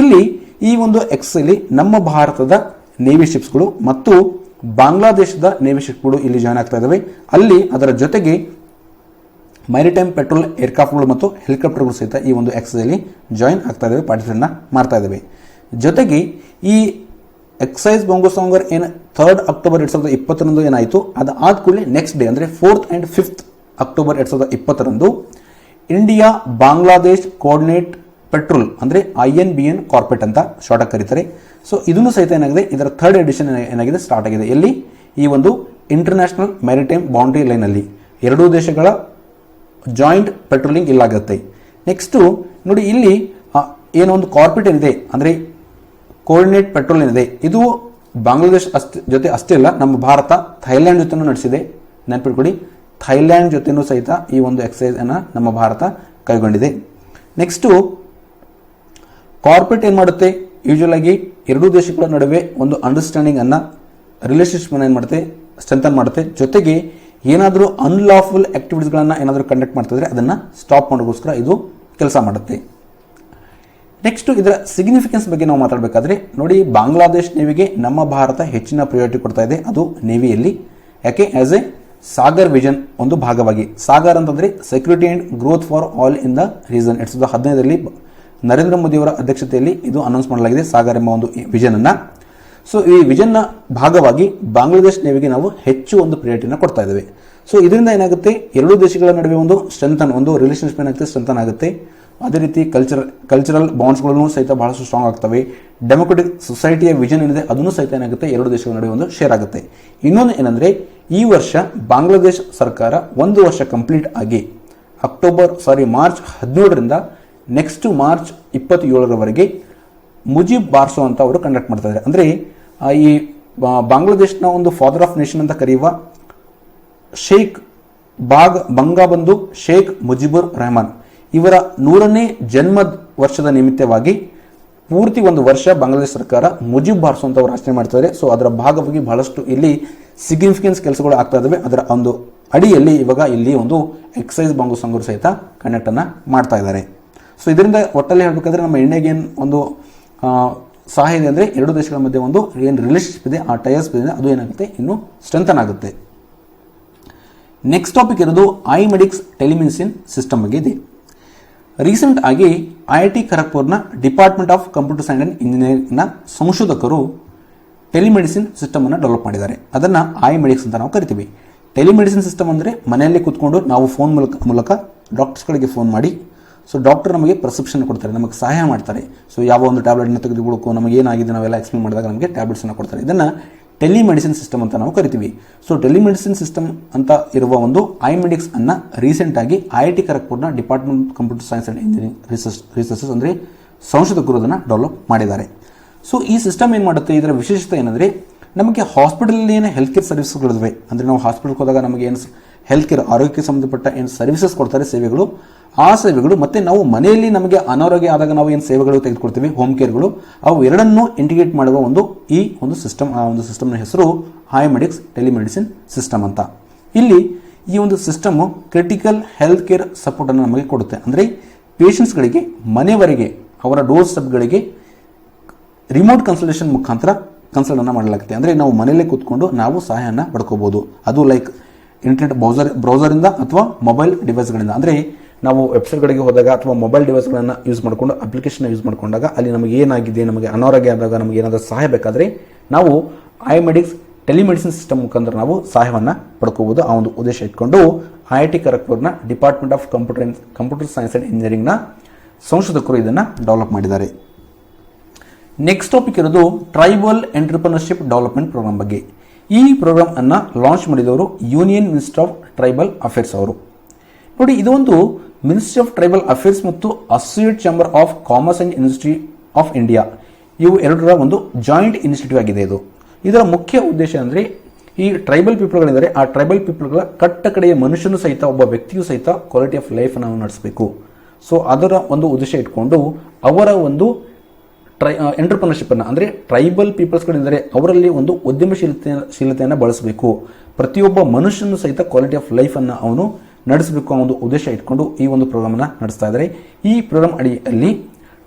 ಇಲ್ಲಿ ಈ ಒಂದು ಎಕ್ಸಲ್ಲಿ ನಮ್ಮ ಭಾರತದ ನೇವಿ ಶಿಪ್ಸ್ಗಳು ಮತ್ತು ಬಾಂಗ್ಲಾದೇಶದ ನೇವಿ ಶಿಪ್ಗಳು ಇಲ್ಲಿ ಜಾಯ್ನ್ ಆಗ್ತಾ ಇದ್ದಾವೆ ಅಲ್ಲಿ ಅದರ ಜೊತೆಗೆ ಮ್ಯಾರಿಟೈಮ್ ಪೆಟ್ರೋಲ್ ಏರ್ಕ್ರಾಫ್ಟ್ಗಳು ಮತ್ತು ಹೆಲಿಕಾಪ್ಟರ್ಗಳು ಸಹಿತ ಈ ಒಂದು ಎಕ್ಸೈಸಲ್ಲಿ ಜಾಯಿನ್ ಆಗ್ತಾ ಇದ್ದಾವೆ ಪಾರ್ಟಿಸಿಪೇಟ್ನ ಮಾಡ್ತಾ ಇದ್ದಾವೆ ಜೊತೆಗೆ ಈ ಎಕ್ಸೈಸ್ ಬೊಂಗೋ ಸಾಂಗರ್ ಏನು ಥರ್ಡ್ ಅಕ್ಟೋಬರ್ ಎರಡು ಸಾವಿರದ ಇಪ್ಪತ್ತರಂದು ಏನಾಯಿತು, ಅದು ಆದ ಕೂಡಲೇ ನೆಕ್ಸ್ಟ್ ಡೇ ಅಂದರೆ ಫೋರ್ತ್ ಆ್ಯಂಡ್ ಫಿಫ್ತ್ ಅಕ್ಟೋಬರ್ ಎರಡು ಸಾವಿರದ ಇಪ್ಪತ್ತರಂದು ಇಂಡಿಯಾ ಬಾಂಗ್ಲಾದೇಶ್ ಕೋಆರ್ಡಿನೇಟ್ ಪೆಟ್ರೋಲ್ ಅಂದರೆ I N B N CORPAT ಅಂತ ಶಾರ್ಟ್ ಆಗಿ ಕರೀತಾರೆ. ಸೊ ಇದನ್ನು ಸಹಿತ ಏನಾಗಿದೆ, ಇದರ ಥರ್ಡ್ ಎಡಿಷನ್ ಏನಾಗಿದೆ ಸ್ಟಾರ್ಟ್ ಆಗಿದೆ. ಎಲ್ಲಿ? ಈ ಒಂದು ಇಂಟರ್ನ್ಯಾಷನಲ್ ಮ್ಯಾರಿಟೈಮ್ ಬೌಂಡ್ರಿ ಲೈನಲ್ಲಿ ಎರಡೂ ದೇಶಗಳ ಜಾಯಿಂಟ್ ಪೆಟ್ರೋಲಿಂಗ್ ಇಲ್ಲಾಗುತ್ತೆ. ನೆಕ್ಸ್ಟು ನೋಡಿ ಇಲ್ಲಿ ಏನೋ ಒಂದು ಕಾರ್ಪೊರೇಟ್ ಏನಿದೆ, ಅಂದರೆ ಕೋಆರ್ಡಿನೇಟ್ ಪೆಟ್ರೋಲ್ ಏನಿದೆ, ಇದು ಬಾಂಗ್ಲಾದೇಶ್ ಅಷ್ಟು ಜೊತೆ ಅಷ್ಟೇ ಇಲ್ಲ ನಮ್ಮ ಭಾರತ ಥೈಲ್ಯಾಂಡ್ ಜೊತೆನೂ ನಡೆಸಿದೆ. ನೆನಪಿಟ್ಕೊಡಿ ಥೈಲ್ಯಾಂಡ್ ಜೊತೆನೂ ಸಹಿತ ಈ ಒಂದು ಎಕ್ಸೈಸ್ ಅನ್ನ ನಮ್ಮ ಭಾರತ ಕೈಗೊಂಡಿದೆ. ನೆಕ್ಸ್ಟು ಕಾರ್ಪೊರೇಟ್ ಏನು ಮಾಡುತ್ತೆ? ಯೂಶುವಲ್ ಆಗಿ ಎರಡೂ ದೇಶಗಳ ನಡುವೆ ಒಂದು ಅಂಡರ್ಸ್ಟ್ಯಾಂಡಿಂಗ್ ಅನ್ನ ರಿಲೇಶನ್ಶಿಪ್ ಏನು ಮಾಡುತ್ತೆ? ಸ್ಟ್ರೆಂಥನ್ ಮಾಡುತ್ತೆ. ಜೊತೆಗೆ ಏನಾದರೂ ಅನ್ಲಾಫುಲ್ ಆಕ್ಟಿವಿಟೀಸ್ಗಳನ್ನು ಏನಾದರೂ ಕಂಡಕ್ಟ್ ಮಾಡ್ತಿದ್ರೆ ಅದನ್ನು ಸ್ಟಾಪ್ ಮಾಡೋಕ್ಕೋಸ್ಕರ ಇದು ಕೆಲಸ ಮಾಡುತ್ತೆ. ನೆಕ್ಸ್ಟ್ ಇದರ ಸಿಗ್ನಿಫಿಕೆನ್ಸ್ ಬಗ್ಗೆ ನಾವು ಮಾತಾಡಬೇಕಾದ್ರೆ, ನೋಡಿ ಬಾಂಗ್ಲಾದೇಶ್ ನೇವಿಗೆ ನಮ್ಮ ಭಾರತ ಹೆಚ್ಚಿನ ಪ್ರಿಯಾರಿಟಿ ಕೊಡ್ತಾ ಇದೆ. ಅದು ನೇವಿಯಲ್ಲಿ ಯಾಕೆ? ಆಸ್ ಎ ಸಾಗರ್ ವಿಷನ್ ಒಂದು ಭಾಗವಾಗಿ. ಸಾಗರ್ ಅಂತಂದರೆ security and growth for all in the region ಎರಡು ಸಾವಿರದ ಹದಿನೈದರಲ್ಲಿ ನರೇಂದ್ರ ಮೋದಿಯವರ ಅಧ್ಯಕ್ಷತೆಯಲ್ಲಿ ಇದು ಅನೌನ್ಸ್ ಮಾಡಲಾಗಿದೆ. ಸಾಗರ್ ಎಂಬ ಒಂದು ವಿಷನ್ ಅನ್ನ. ಸೊ ಈ ವಿಷನ್ನ ಭಾಗವಾಗಿ ಬಾಂಗ್ಲಾದೇಶ್ ನೇವಿಗೆ ನಾವು ಹೆಚ್ಚು ಒಂದು ಪ್ರಿಯಾರಿಟಿನ ಕೊಡ್ತಾ ಇದ್ದೇವೆ. ಸೊ ಇದರಿಂದ ಏನಾಗುತ್ತೆ? ಎರಡೂ ದೇಶಗಳ ನಡುವೆ ಒಂದು ಸ್ಟ್ರೆಂಥನ್ ಒಂದು ರಿಲೇಷನ್ಶಿಪ್ ಏನಾಗುತ್ತೆ ಸ್ಟ್ರೆಂಥನ್ ಆಗುತ್ತೆ. ಅದೇ ರೀತಿ ಕಲ್ಚರ್ ಕಲ್ಚರಲ್ ಬಾಂಡ್ಸ್ಗಳನ್ನು ಸಹಿತ ಬಹಳಷ್ಟು ಸ್ಟ್ರಾಂಗ್ ಆಗ್ತವೆ. ಡೆಮೊಕ್ರೆಟಿಕ್ ಸೊಸೈಟಿಯ ವಿಜನ್ ಏನಿದೆ, ಅದನ್ನು ಸಹಿತ ಏನಾಗುತ್ತೆ? ಎರಡು ದೇಶಗಳ ನಡುವೆ ಒಂದು ಶೇರ್ ಆಗುತ್ತೆ. ಇನ್ನೊಂದು ಏನಂದ್ರೆ, ಈ ವರ್ಷ ಬಾಂಗ್ಲಾದೇಶ ಸರ್ಕಾರ ಒಂದು ವರ್ಷ ಕಂಪ್ಲೀಟ್ ಆಗಿ ಅಕ್ಟೋಬರ್ ಸಾರಿ ಮಾರ್ಚ್ ಹದಿನೇಳರಿಂದ ನೆಕ್ಸ್ಟ್ ಮಾರ್ಚ್ ಇಪ್ಪತ್ತೇಳರವರೆಗೆ ಮುಜೀಬ್ ಬಾರ್ಸೋ ಅಂತ ಅವರು ಕಂಡಕ್ಟ್ ಮಾಡ್ತಾ ಇದ್ದಾರೆ ಅಂದ್ರೆ ಈ ಬಾಂಗ್ಲಾದೇಶನ ಒಂದು ಫಾದರ್ ಆಫ್ ನೇಷನ್ ಅಂತ ಕರೆಯುವ ಶೇಖ್ ಬಾಗ್ ಬಂಗಾಬಂಧು ಶೇಖ್ ಮುಜಿಬುರ್ ರೆಹಮಾನ್ ಇವರ ನೂರನೇ ಜನ್ಮ ವರ್ಷದ ನಿಮಿತ್ತವಾಗಿ ಪೂರ್ತಿ ಒಂದು ವರ್ಷ ಬಾಂಗ್ಲಾದೇಶ ಸರ್ಕಾರ ಮುಜಿಬ್ ಬಾರ್ಸೋ ಅಂತ ಅವರು ಆಚರಣೆ ಮಾಡ್ತಾರೆ ಸೊ ಅದರ ಭಾಗವಾಗಿ ಬಹಳಷ್ಟು ಇಲ್ಲಿ ಸಿಗ್ನಿಫಿಕೆನ್ಸ್ ಕೆಲಸಗಳು ಆಗ್ತಾ ಇದಾವೆ ಅದರ ಒಂದು ಅಡಿಯಲ್ಲಿ ಇವಾಗ ಇಲ್ಲಿ ಒಂದು ಎಕ್ಸೈಸ್ ಬಾಂಗು ಸಂಘರು ಸಹಿತ ಕನೆಕ್ಟ್ ಅನ್ನ ಮಾಡ್ತಾ ಇದ್ದಾರೆ. ಸೊ ಇದರಿಂದ ಒಟ್ಟಲ್ಲಿ ಹೇಳ್ಬೇಕಾದ್ರೆ ನಮ್ಮ ಎಣ್ಣೆಗೆ ಒಂದು ಸಹಾಯ ಇದೆ ಅಂದರೆ ಎರಡು ದೇಶಗಳ ಮಧ್ಯೆ ಒಂದು ಏನು ರಿಲೇಶನ್ಶಿಪ್ ಇದೆ, ಆ ಟೈರ್ಸ್ ಇದೆ, ಅದು ಏನಾಗುತ್ತೆ? ಇನ್ನು ಸ್ಟ್ರೆಂಥನ್ ಆಗುತ್ತೆ. ನೆಕ್ಸ್ಟ್ ಟಾಪಿಕ್ ಇರೋದು ಐ ಮೆಡಿಕ್ಸ್ ಟೆಲಿಮೆಡಿಸಿನ್ ಸಿಸ್ಟಮ್ ಬಗ್ಗೆ ಇದೆ. ರೀಸೆಂಟ್ ಆಗಿ I I T ಖರಗ್ಪುರ್ನ department of computer science and ಇಂಜಿನಿಯರಿಂಗ್ನ ಸಂಶೋಧಕರು ಟೆಲಿಮೆಡಿಸಿನ್ ಸಿಸ್ಟಮ್ ಅನ್ನು ಡೆವಲಪ್ ಮಾಡಿದ್ದಾರೆ. ಅದನ್ನು ಐ ಮೆಡಿಕ್ಸ್ ಅಂತ ನಾವು ಕರಿತೀವಿ. ಟೆಲಿಮೆಡಿಸಿನ್ ಸಿಸ್ಟಮ್ ಅಂದರೆ ಮನೆಯಲ್ಲೇ ಕೂತ್ಕೊಂಡು ನಾವು ಫೋನ್ ಮೂಲಕ ಮೂಲಕ ಡಾಕ್ಟರ್ಸ್ಗಳಿಗೆ ಫೋನ್ ಮಾಡಿ ಸೊ ಡಾಕ್ಟರ್ ನಮಗೆ ಪ್ರಿಸ್ಕ್ರಿಪ್ಷನ್ ಕೊಡ್ತಾರೆ, ನಮಗೆ ಸಹಾಯ ಮಾಡ್ತಾರೆ. ಸೊ ಯಾವ ಒಂದು ಟ್ಯಾಬ್ಲೆಟ್ನ ತೆಗೆದುಕೊಳ್ಳೋಕ್ಕೂ ನಮಗೆ ಏನಾಗಿದೆ ನಾವೆಲ್ಲ ಎಕ್ಸ್ಪ್ಲೇನ್ ಮಾಡಿದಾಗ ನಮಗೆ ಟ್ಯಾಬ್ಲೆಟ್ಸನ್ನು ಕೊಡ್ತಾರೆ. ಇದನ್ನು ಟೆಲಿಮೆಡಿಸಿನ್ ಸಿಸ್ಟಮ್ ಅಂತ ನಾವು ಕರಿತೀವಿ. ಸೊ ಟೆಲಿಮೆಡಿಸಿನ್ ಸಿಸ್ಟಮ್ ಅಂತ ಇರುವ ಒಂದು ಐಮೆಡಿಕ್ಸ್ ಅನ್ನ ರೀಸೆಂಟ್ ಆಗಿ I I T ಖರಗ್ಪುರ್ನ department computer science and engineering research researches ಅಂದರೆ ಸಂಶೋಧಕರು ಅದನ್ನು ಡೆವಲಪ್ ಮಾಡಿದ್ದಾರೆ. ಸೊ ಈ ಸಿಸ್ಟಮ್ ಏನು ಮಾಡುತ್ತೆ? ಇದರ ವಿಶೇಷತೆ ಏನಂದರೆ, ನಮಗೆ ಹಾಸ್ಪಿಟಲಲ್ಲಿ ಏನು ಹೆಲ್ತ್ ಕೇರ್ ಸರ್ವಿಸ್ಗಳಿವೆ ಅಂದರೆ ನಾವು ಹಾಸ್ಪಿಟಲ್ಗೆ ಹೋದಾಗ ನಮಗೆ ಏನು ಹೆಲ್ತ್ ಕೇರ್ ಆರೋಗ್ಯಕ್ಕೆ ಸಂಬಂಧಪಟ್ಟ ಏನು ಸರ್ವಿಸಸ್ ಕೊಡ್ತಾರೆ, ಸೇವೆಗಳು ಆ ಸೇವೆಗಳು ಮತ್ತೆ ನಾವು ಮನೆಯಲ್ಲಿ ನಮಗೆ ಅನಾರೋಗ್ಯ ಆದಾಗ ನಾವು ಏನು ಸೇವೆಗಳು ತೆಗೆದುಕೊಳ್ತೀವಿ? ಹೋಮ್ ಕೇರ್ಗಳು ಅವು ಎರಡನ್ನೂ ಇಂಟಿಗ್ರೇಟ್ ಮಾಡುವ ಒಂದು ಈ ಒಂದು ಸಿಸ್ಟಮ್ ಆ ಒಂದು ಸಿಸ್ಟಮ್ನ ಹೆಸರು ಹಾಯೋಮೆಡಿಕ್ಸ್ ಟೆಲಿಮೆಡಿಸಿನ್ ಸಿಸ್ಟಮ್ ಅಂತ. ಇಲ್ಲಿ ಈ ಒಂದು ಸಿಸ್ಟಮು ಕ್ರಿಟಿಕಲ್ ಹೆಲ್ತ್ ಕೇರ್ ಸಪೋರ್ಟನ್ನು ನಮಗೆ ಕೊಡುತ್ತೆ. ಅಂದರೆ ಪೇಷಂಟ್ಸ್ಗಳಿಗೆ ಮನೆವರೆಗೆ ಅವರ ಡೋರ್ ಸ್ಟೆಪ್ಗಳಿಗೆ ರಿಮೋಟ್ ಕನ್ಸಲ್ಟೇಷನ್ ಮುಖಾಂತರ ಕನ್ಸಲ್ಟ್ ಅನ್ನು ಮಾಡಲಾಗುತ್ತೆ. ಅಂದರೆ ನಾವು ಮನೆಯಲ್ಲೇ ಕೂತ್ಕೊಂಡು ನಾವು ಸಹಾಯವನ್ನು ಪಡ್ಕೋಬೋದು. ಅದು ಲೈಕ್ ಇಂಟರ್ನೆಟ್ ಬ್ರೌಸರ್ ಬ್ರೌಸರಿಂದ ಅಥವಾ ಮೊಬೈಲ್ ಡಿವೈಸ್ಗಳಿಂದ ಅಂದರೆ ನಾವು ವೆಬ್ಸೈಟ್ಗಳಿಗೆ ಹೋದಾಗ ಅಥವಾ ಮೊಬೈಲ್ ಡಿವೈಸ್ಗಳನ್ನು ಯೂಸ್ ಮಾಡಿಕೊಂಡು ಅಪ್ಲಿಕೇಶನ್ ಯೂಸ್ ಮಾಡಿಕೊಂಡಾಗ ಅಲ್ಲಿ ನಮಗೆ ಏನಾಗಿದೆ, ನಮಗೆ ಅನಾರೋಗ್ಯ ಆದಾಗ ನಮಗೆ ಏನಾದರೂ ಸಹಾಯ ಬೇಕಾದರೆ ನಾವು ಐಮೆಡಿಕ್ಸ್ ಟೆಲಿಮೆಡಿಸಿನ್ ಸಿಸ್ಟಮ್ ಮುಖಾಂತರ ನಾವು ಸಹಾಯವನ್ನು ಪಡ್ಕೋಬಹುದು ಆ ಒಂದು ಉದ್ದೇಶ ಇಟ್ಕೊಂಡು I I T ಖರಗ್ಪುರ್ನ department of computer computer science and ಇಂಜಿನಿಯರಿಂಗ್ನ ಸಂಶೋಧಕರು ಇದನ್ನು ಡೆವಲಪ್ ಮಾಡಿದ್ದಾರೆ. ನೆಕ್ಸ್ಟ್ ಟಾಪಿಕ್ ಇರೋದು ಟ್ರೈಬಲ್ ಎಂಟರ್ಪ್ರಿನರ್ಶಿಪ್ ಡೆವಲಪ್ಮೆಂಟ್ ಪ್ರೋಗ್ರಾಮ್ ಬಗ್ಗೆ. ಈ ಪ್ರೋಗ್ರಾಮ್ ಅನ್ನು ಲಾಂಚ್ ಮಾಡಿದವರು union minister of tribal affairs ಅವರು. ನೋಡಿ ಇದೊಂದು ಮಿನಿಸ್ಟ್ರಿ ಆಫ್ ಟ್ರೈಬಲ್ ಅಫೇರ್ಸ್ ಮತ್ತು associate chamber of commerce and industry of India ಇವು ಎರಡರ ಒಂದು ಜಾಯಿಂಟ್ ಇನಿಷಿಯೇಟಿವ್ ಆಗಿದೆ ಇದು. ಇದರ ಮುಖ್ಯ ಉದ್ದೇಶ ಅಂದರೆ ಈ ಟ್ರೈಬಲ್ ಪೀಪಲ್ಗಳಿದ್ದಾರೆ ಆ ಟ್ರೈಬಲ್ ಪೀಪಲ್ಗಳ ಕಟ್ಟ ಕಡೆಯ ಮನುಷ್ಯನು ಸಹಿತ, ಒಬ್ಬ ವ್ಯಕ್ತಿಯು ಸಹಿತ ಕ್ವಾಲಿಟಿ ಆಫ್ ಲೈಫ್ ನಾವು ನಡೆಸಬೇಕು. ಸೊ ಅದರ ಒಂದು ಉದ್ದೇಶ ಇಟ್ಕೊಂಡು ಅವರ ಒಂದು ಟ್ರೈ ಎಂಟರ್ಪ್ರನರ್ಶಿಪ್ಪನ್ನು ಅಂದರೆ ಟ್ರೈಬಲ್ ಪೀಪಲ್ಸ್ಗಳಿದ್ದಾರೆ ಅವರಲ್ಲಿ ಒಂದು ಉದ್ಯಮಶೀಲತೆ, ಶೀಲತೆಯನ್ನು ಬಳಸಬೇಕು. ಪ್ರತಿಯೊಬ್ಬ ಮನುಷ್ಯನು ಸಹಿತ ಕ್ವಾಲಿಟಿ ಆಫ್ ಲೈಫನ್ನು ಅವನು ನಡೆಸಬೇಕು ಅನ್ನೋ ಒಂದು ಉದ್ದೇಶ ಇಟ್ಕೊಂಡು ಈ ಒಂದು ಪ್ರೋಗ್ರಾಮನ್ನು ನಡೆಸ್ತಾ ಇದ್ದಾರೆ. ಈ ಪ್ರೋಗ್ರಾಮ್ ಅಡಿಯಲ್ಲಿ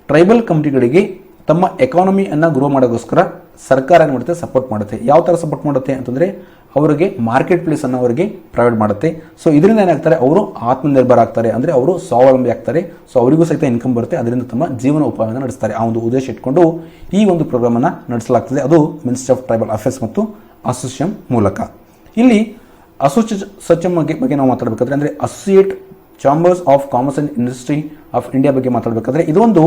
ಟ್ರೈಬಲ್ ಕಂಪ್ನಿಗಳಿಗೆ ತಮ್ಮ ಎಕಾನಮಿಯನ್ನು ಗ್ರೋ ಮಾಡೋಕ್ಕೋಸ್ಕರ ಸರ್ಕಾರ ಏನು ಮಾಡುತ್ತೆ? ಸಪೋರ್ಟ್ ಮಾಡುತ್ತೆ. ಯಾವ ಥರ ಸಪೋರ್ಟ್ ಮಾಡುತ್ತೆ ಅಂತಂದರೆ ಅವರಿಗೆ ಮಾರ್ಕೆಟ್ ಪ್ಲೇಸ್ ಅನ್ನು ಅವರಿಗೆ ಪ್ರೊವೈಡ್ ಮಾಡುತ್ತೆ. ಸೊ ಇದರಿಂದ ಏನಾಗ್ತಾರೆ ಅವರು ಆತ್ಮನಿರ್ಭರ ಆಗ್ತಾರೆ. ಅಂದರೆ ಅವರು ಸ್ವಾವಲಂಬಿ ಆಗ್ತಾರೆ. ಸೊ ಅವರಿಗೂ ಸಹಿತ ಇನ್ಕಮ್ ಬರುತ್ತೆ. ಅದರಿಂದ ತಮ್ಮ ಜೀವನ ಉಪಾಯವನ್ನು ನಡೆಸ್ತಾರೆ. ಆ ಒಂದು ಉದ್ದೇಶ ಇಟ್ಕೊಂಡು ಈ ಒಂದು ಪ್ರೋಗ್ರಾಮನ್ನು ನಡೆಸಲಾಗ್ತದೆ. ಅದು ಮಿನಿಸ್ಟ್ರಿ ಆಫ್ ಟ್ರೈಬಲ್ ಅಫೇರ್ಸ್ ಮತ್ತು ಅಸೋಸಿಯೇಷನ್ ಮೂಲಕ. ಇಲ್ಲಿ ಅಸೋಸಿಯೇಷನ್ ಬಗ್ಗೆ ಬಗ್ಗೆ ನಾವು ಮಾತಾಡಬೇಕಾದ್ರೆ ಅಂದರೆ associate chambers of commerce and industry of India ಬಗ್ಗೆ ಮಾತಾಡಬೇಕಾದ್ರೆ ಇದೊಂದು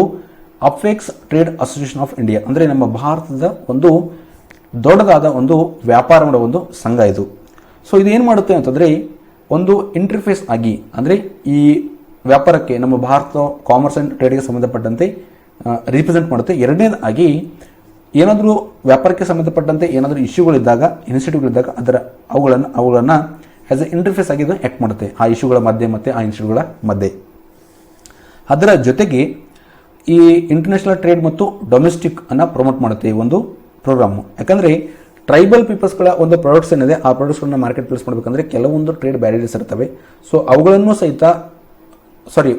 apex trade association of India ಅಂದರೆ ನಮ್ಮ ಭಾರತದ ಒಂದು ದೊಡ್ಡದಾದ ಒಂದು ವ್ಯಾಪಾರ ಮಾಡೋ ಒಂದು ಸಂಘ ಇದು. ಸೊ ಇದು ಏನು ಮಾಡುತ್ತೆ ಅಂತಂದರೆ ಒಂದು ಇಂಟರ್ಫೇಸ್ ಆಗಿ ಅಂದರೆ ಈ ವ್ಯಾಪಾರಕ್ಕೆ ನಮ್ಮ ಭಾರತ ಕಾಮರ್ಸ್ ಆ್ಯಂಡ್ ಟ್ರೇಡ್ಗೆ ಸಂಬಂಧಪಟ್ಟಂತೆ ರಿಪ್ರೆಸೆಂಟ್ ಮಾಡುತ್ತೆ. ಎರಡನೇದಾಗಿ ಏನಾದರೂ ವ್ಯಾಪಾರಕ್ಕೆ ಸಂಬಂಧಪಟ್ಟಂತೆ ಏನಾದರೂ ಇಶ್ಯೂಗಳಿದ್ದಾಗ ಇನ್ಸ್ಟಿಟ್ಯೂಟ್ಗಳಿದ್ದಾಗ ಅದರ ಅವುಗಳನ್ನು ಅವುಗಳನ್ನು ಆಸ್ ಎ ಇಂಟರ್ಫೇಸ್ ಆಗಿ ಆ್ಯಕ್ಟ್ ಮಾಡುತ್ತೆ. ಆ ಇಶ್ಯೂಗಳ ಮಧ್ಯೆ ಮತ್ತು ಆ ಇನ್ಸ್ಟಿಟ್ಯೂಟ್ಗಳ ಮಧ್ಯೆ. ಅದರ ಜೊತೆಗೆ ಈ ಇಂಟರ್ನ್ಯಾಷನಲ್ ಟ್ರೇಡ್ ಮತ್ತು ಡೊಮೆಸ್ಟಿಕ್ ಅನ್ನು ಪ್ರಮೋಟ್ ಮಾಡುತ್ತೆ ಈ ಒಂದು ಪ್ರೋಗ್ರಾಮು ಯಾಕಂದರೆ ಟ್ರೈಬಲ್ ಪೀಪಲ್ಸ್ಗಳ ಒಂದು ಪ್ರಾಡಕ್ಟ್ಸ್ ಏನಿದೆ, ಆ ಪ್ರಾಡಕ್ಟ್ಸ್ಗಳನ್ನ ಮಾರ್ಕೆಟ್ ಪ್ಲೇಸ್ ಮಾಡಬೇಕಂದ್ರೆ ಕೆಲವೊಂದು ಟ್ರೇಡ್ ಬ್ಯಾರಿಯರ್ಸ್ ಇರ್ತವೆ. ಸೊ ಅವುಗಳನ್ನು ಸಹಿತ ಸಾರಿ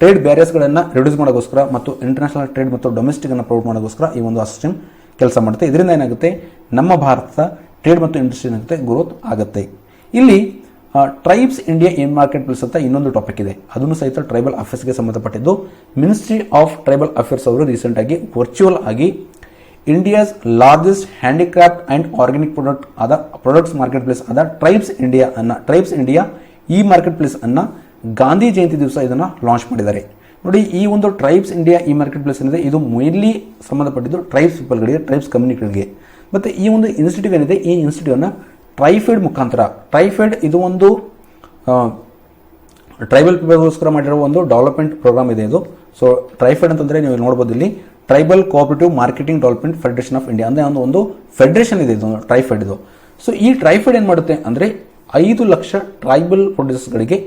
ಟ್ರೇಡ್ ಬ್ಯಾರಿಯರ್ಸ್ಗಳನ್ನು ರಿಡ್ಯೂಸ್ ಮಾಡೋಕ್ಕೋಸ್ಕರ ಮತ್ತು ಇಂಟರ್ನ್ಯಾಷನಲ್ ಟ್ರೇಡ್ ಮತ್ತು ಡೊಮೆಸ್ಟಿಕ್ ಅನ್ನು ಪ್ರಮೋಟ್ ಮಾಡೋಕ್ಕೋಸ್ಕರ ಈ ಒಂದು ಅಸಿಸ್ಟಮ್ ಕೆಲಸ ಮಾಡುತ್ತೆ. ಇದರಿಂದ ಏನಾಗುತ್ತೆ? ನಮ್ಮ ಭಾರತದ ಟ್ರೇಡ್ ಮತ್ತು ಇಂಡಸ್ಟ್ರಿ ಏನಾಗುತ್ತೆ? ಗ್ರೋತ್ ಆಗುತ್ತೆ. ಇಲ್ಲಿ tribes India in market place ಅಂತ ಇನ್ನೊಂದು ಟಾಪಿಕ್ ಇದೆ. ಅದನ್ನು ಸಹಿತ ಟ್ರೈಬಲ್ ಅಫೇರ್ಸ್ಗೆ ಸಂಬಂಧಪಟ್ಟಿದ್ದು ಮಿನಿಸ್ಟ್ರಿ ಆಫ್ ಟ್ರೈಬಲ್ ಅಫೇರ್ಸ್ ಅವರು ರೀಸೆಂಟ್ ಆಗಿ ವರ್ಚುವಲ್ ಆಗಿ India's largest handicraft and organic product ಆದ ಪ್ರಾಡಕ್ಟ್ಸ್ ಮಾರ್ಕೆಟ್ ಪ್ಲೇಸ್ ಆದ ಟ್ರೈಬ್ಸ್ ಇಂಡಿಯಾ ಅನ್ನ ಟ್ರೈಬ್ಸ್ ಇಂಡಿಯಾ ಈ ಮಾರ್ಕೆಟ್ ಪ್ಲೇಸ್ ಅನ್ನ ಗಾಂಧಿ ಜಯಂತಿ ದಿವಸ ಇದನ್ನು ಲಾಂಚ್ ಮಾಡಿದ್ದಾರೆ. ನೋಡಿ, ಈ ಒಂದು ಟ್ರೈಬ್ಸ್ ಇಂಡಿಯಾ ಈ ಮಾರ್ಕೆಟ್ ಪ್ಲೇಸ್ ಏನಿದೆ, ಇದು ಮೇನ್ಲಿ ಸಂಬಂಧಪಟ್ಟಿದ್ದು ಟ್ರೈಬ್ಸ್ ಪೀಪಲ್ಗಳಿಗೆ ಟ್ರೈಬ್ಸ್ ಕಮ್ಯುನಿಟಿಗಳಿಗೆ ಮತ್ತು ಈ ಒಂದು ಇನ್ಸ್ಟಿಟ್ಯೂಟ್ ಏನಿದೆ, ಈ ಇನ್ಸ್ಟಿಟ್ಯೂಟನ್ನು ಟ್ರೈಫೆಡ್ ಮುಖಾಂತರ ಟ್ರೈಫೆಡ್ ಇದು ಒಂದು ಟ್ರೈಬಲ್ ಪೀಪಲ್ಗೋಸ್ಕರ ಮಾಡಿರೋ ಒಂದು ಡೆವಲಪ್ಮೆಂಟ್ ಪ್ರೋಗ್ರಾಮ್ ಇದೆ ಇದು. ಸೊ ಟ್ರೈಫೆಡ್ ಅಂತಂದರೆ ನೀವು ನೋಡ್ಬೋದು ಇಲ್ಲಿ tribal cooperative marketing development federation of India ಅಂದರೆ ಒಂದು ಒಂದು ಫೆಡರೇಷನ್ ಇದೆ ಇದು ಟ್ರೈಫೆಡ್ ಇದು. ಸೊ ಈ ಟ್ರೈಫೆಡ್ ಏನು ಮಾಡುತ್ತೆ ಅಂದರೆ, ಐದು ಲಕ್ಷ ಟ್ರೈಬಲ್ ಪ್ರೊಡ್ಯೂಸರ್ಸ್ಗಳಿಗೆ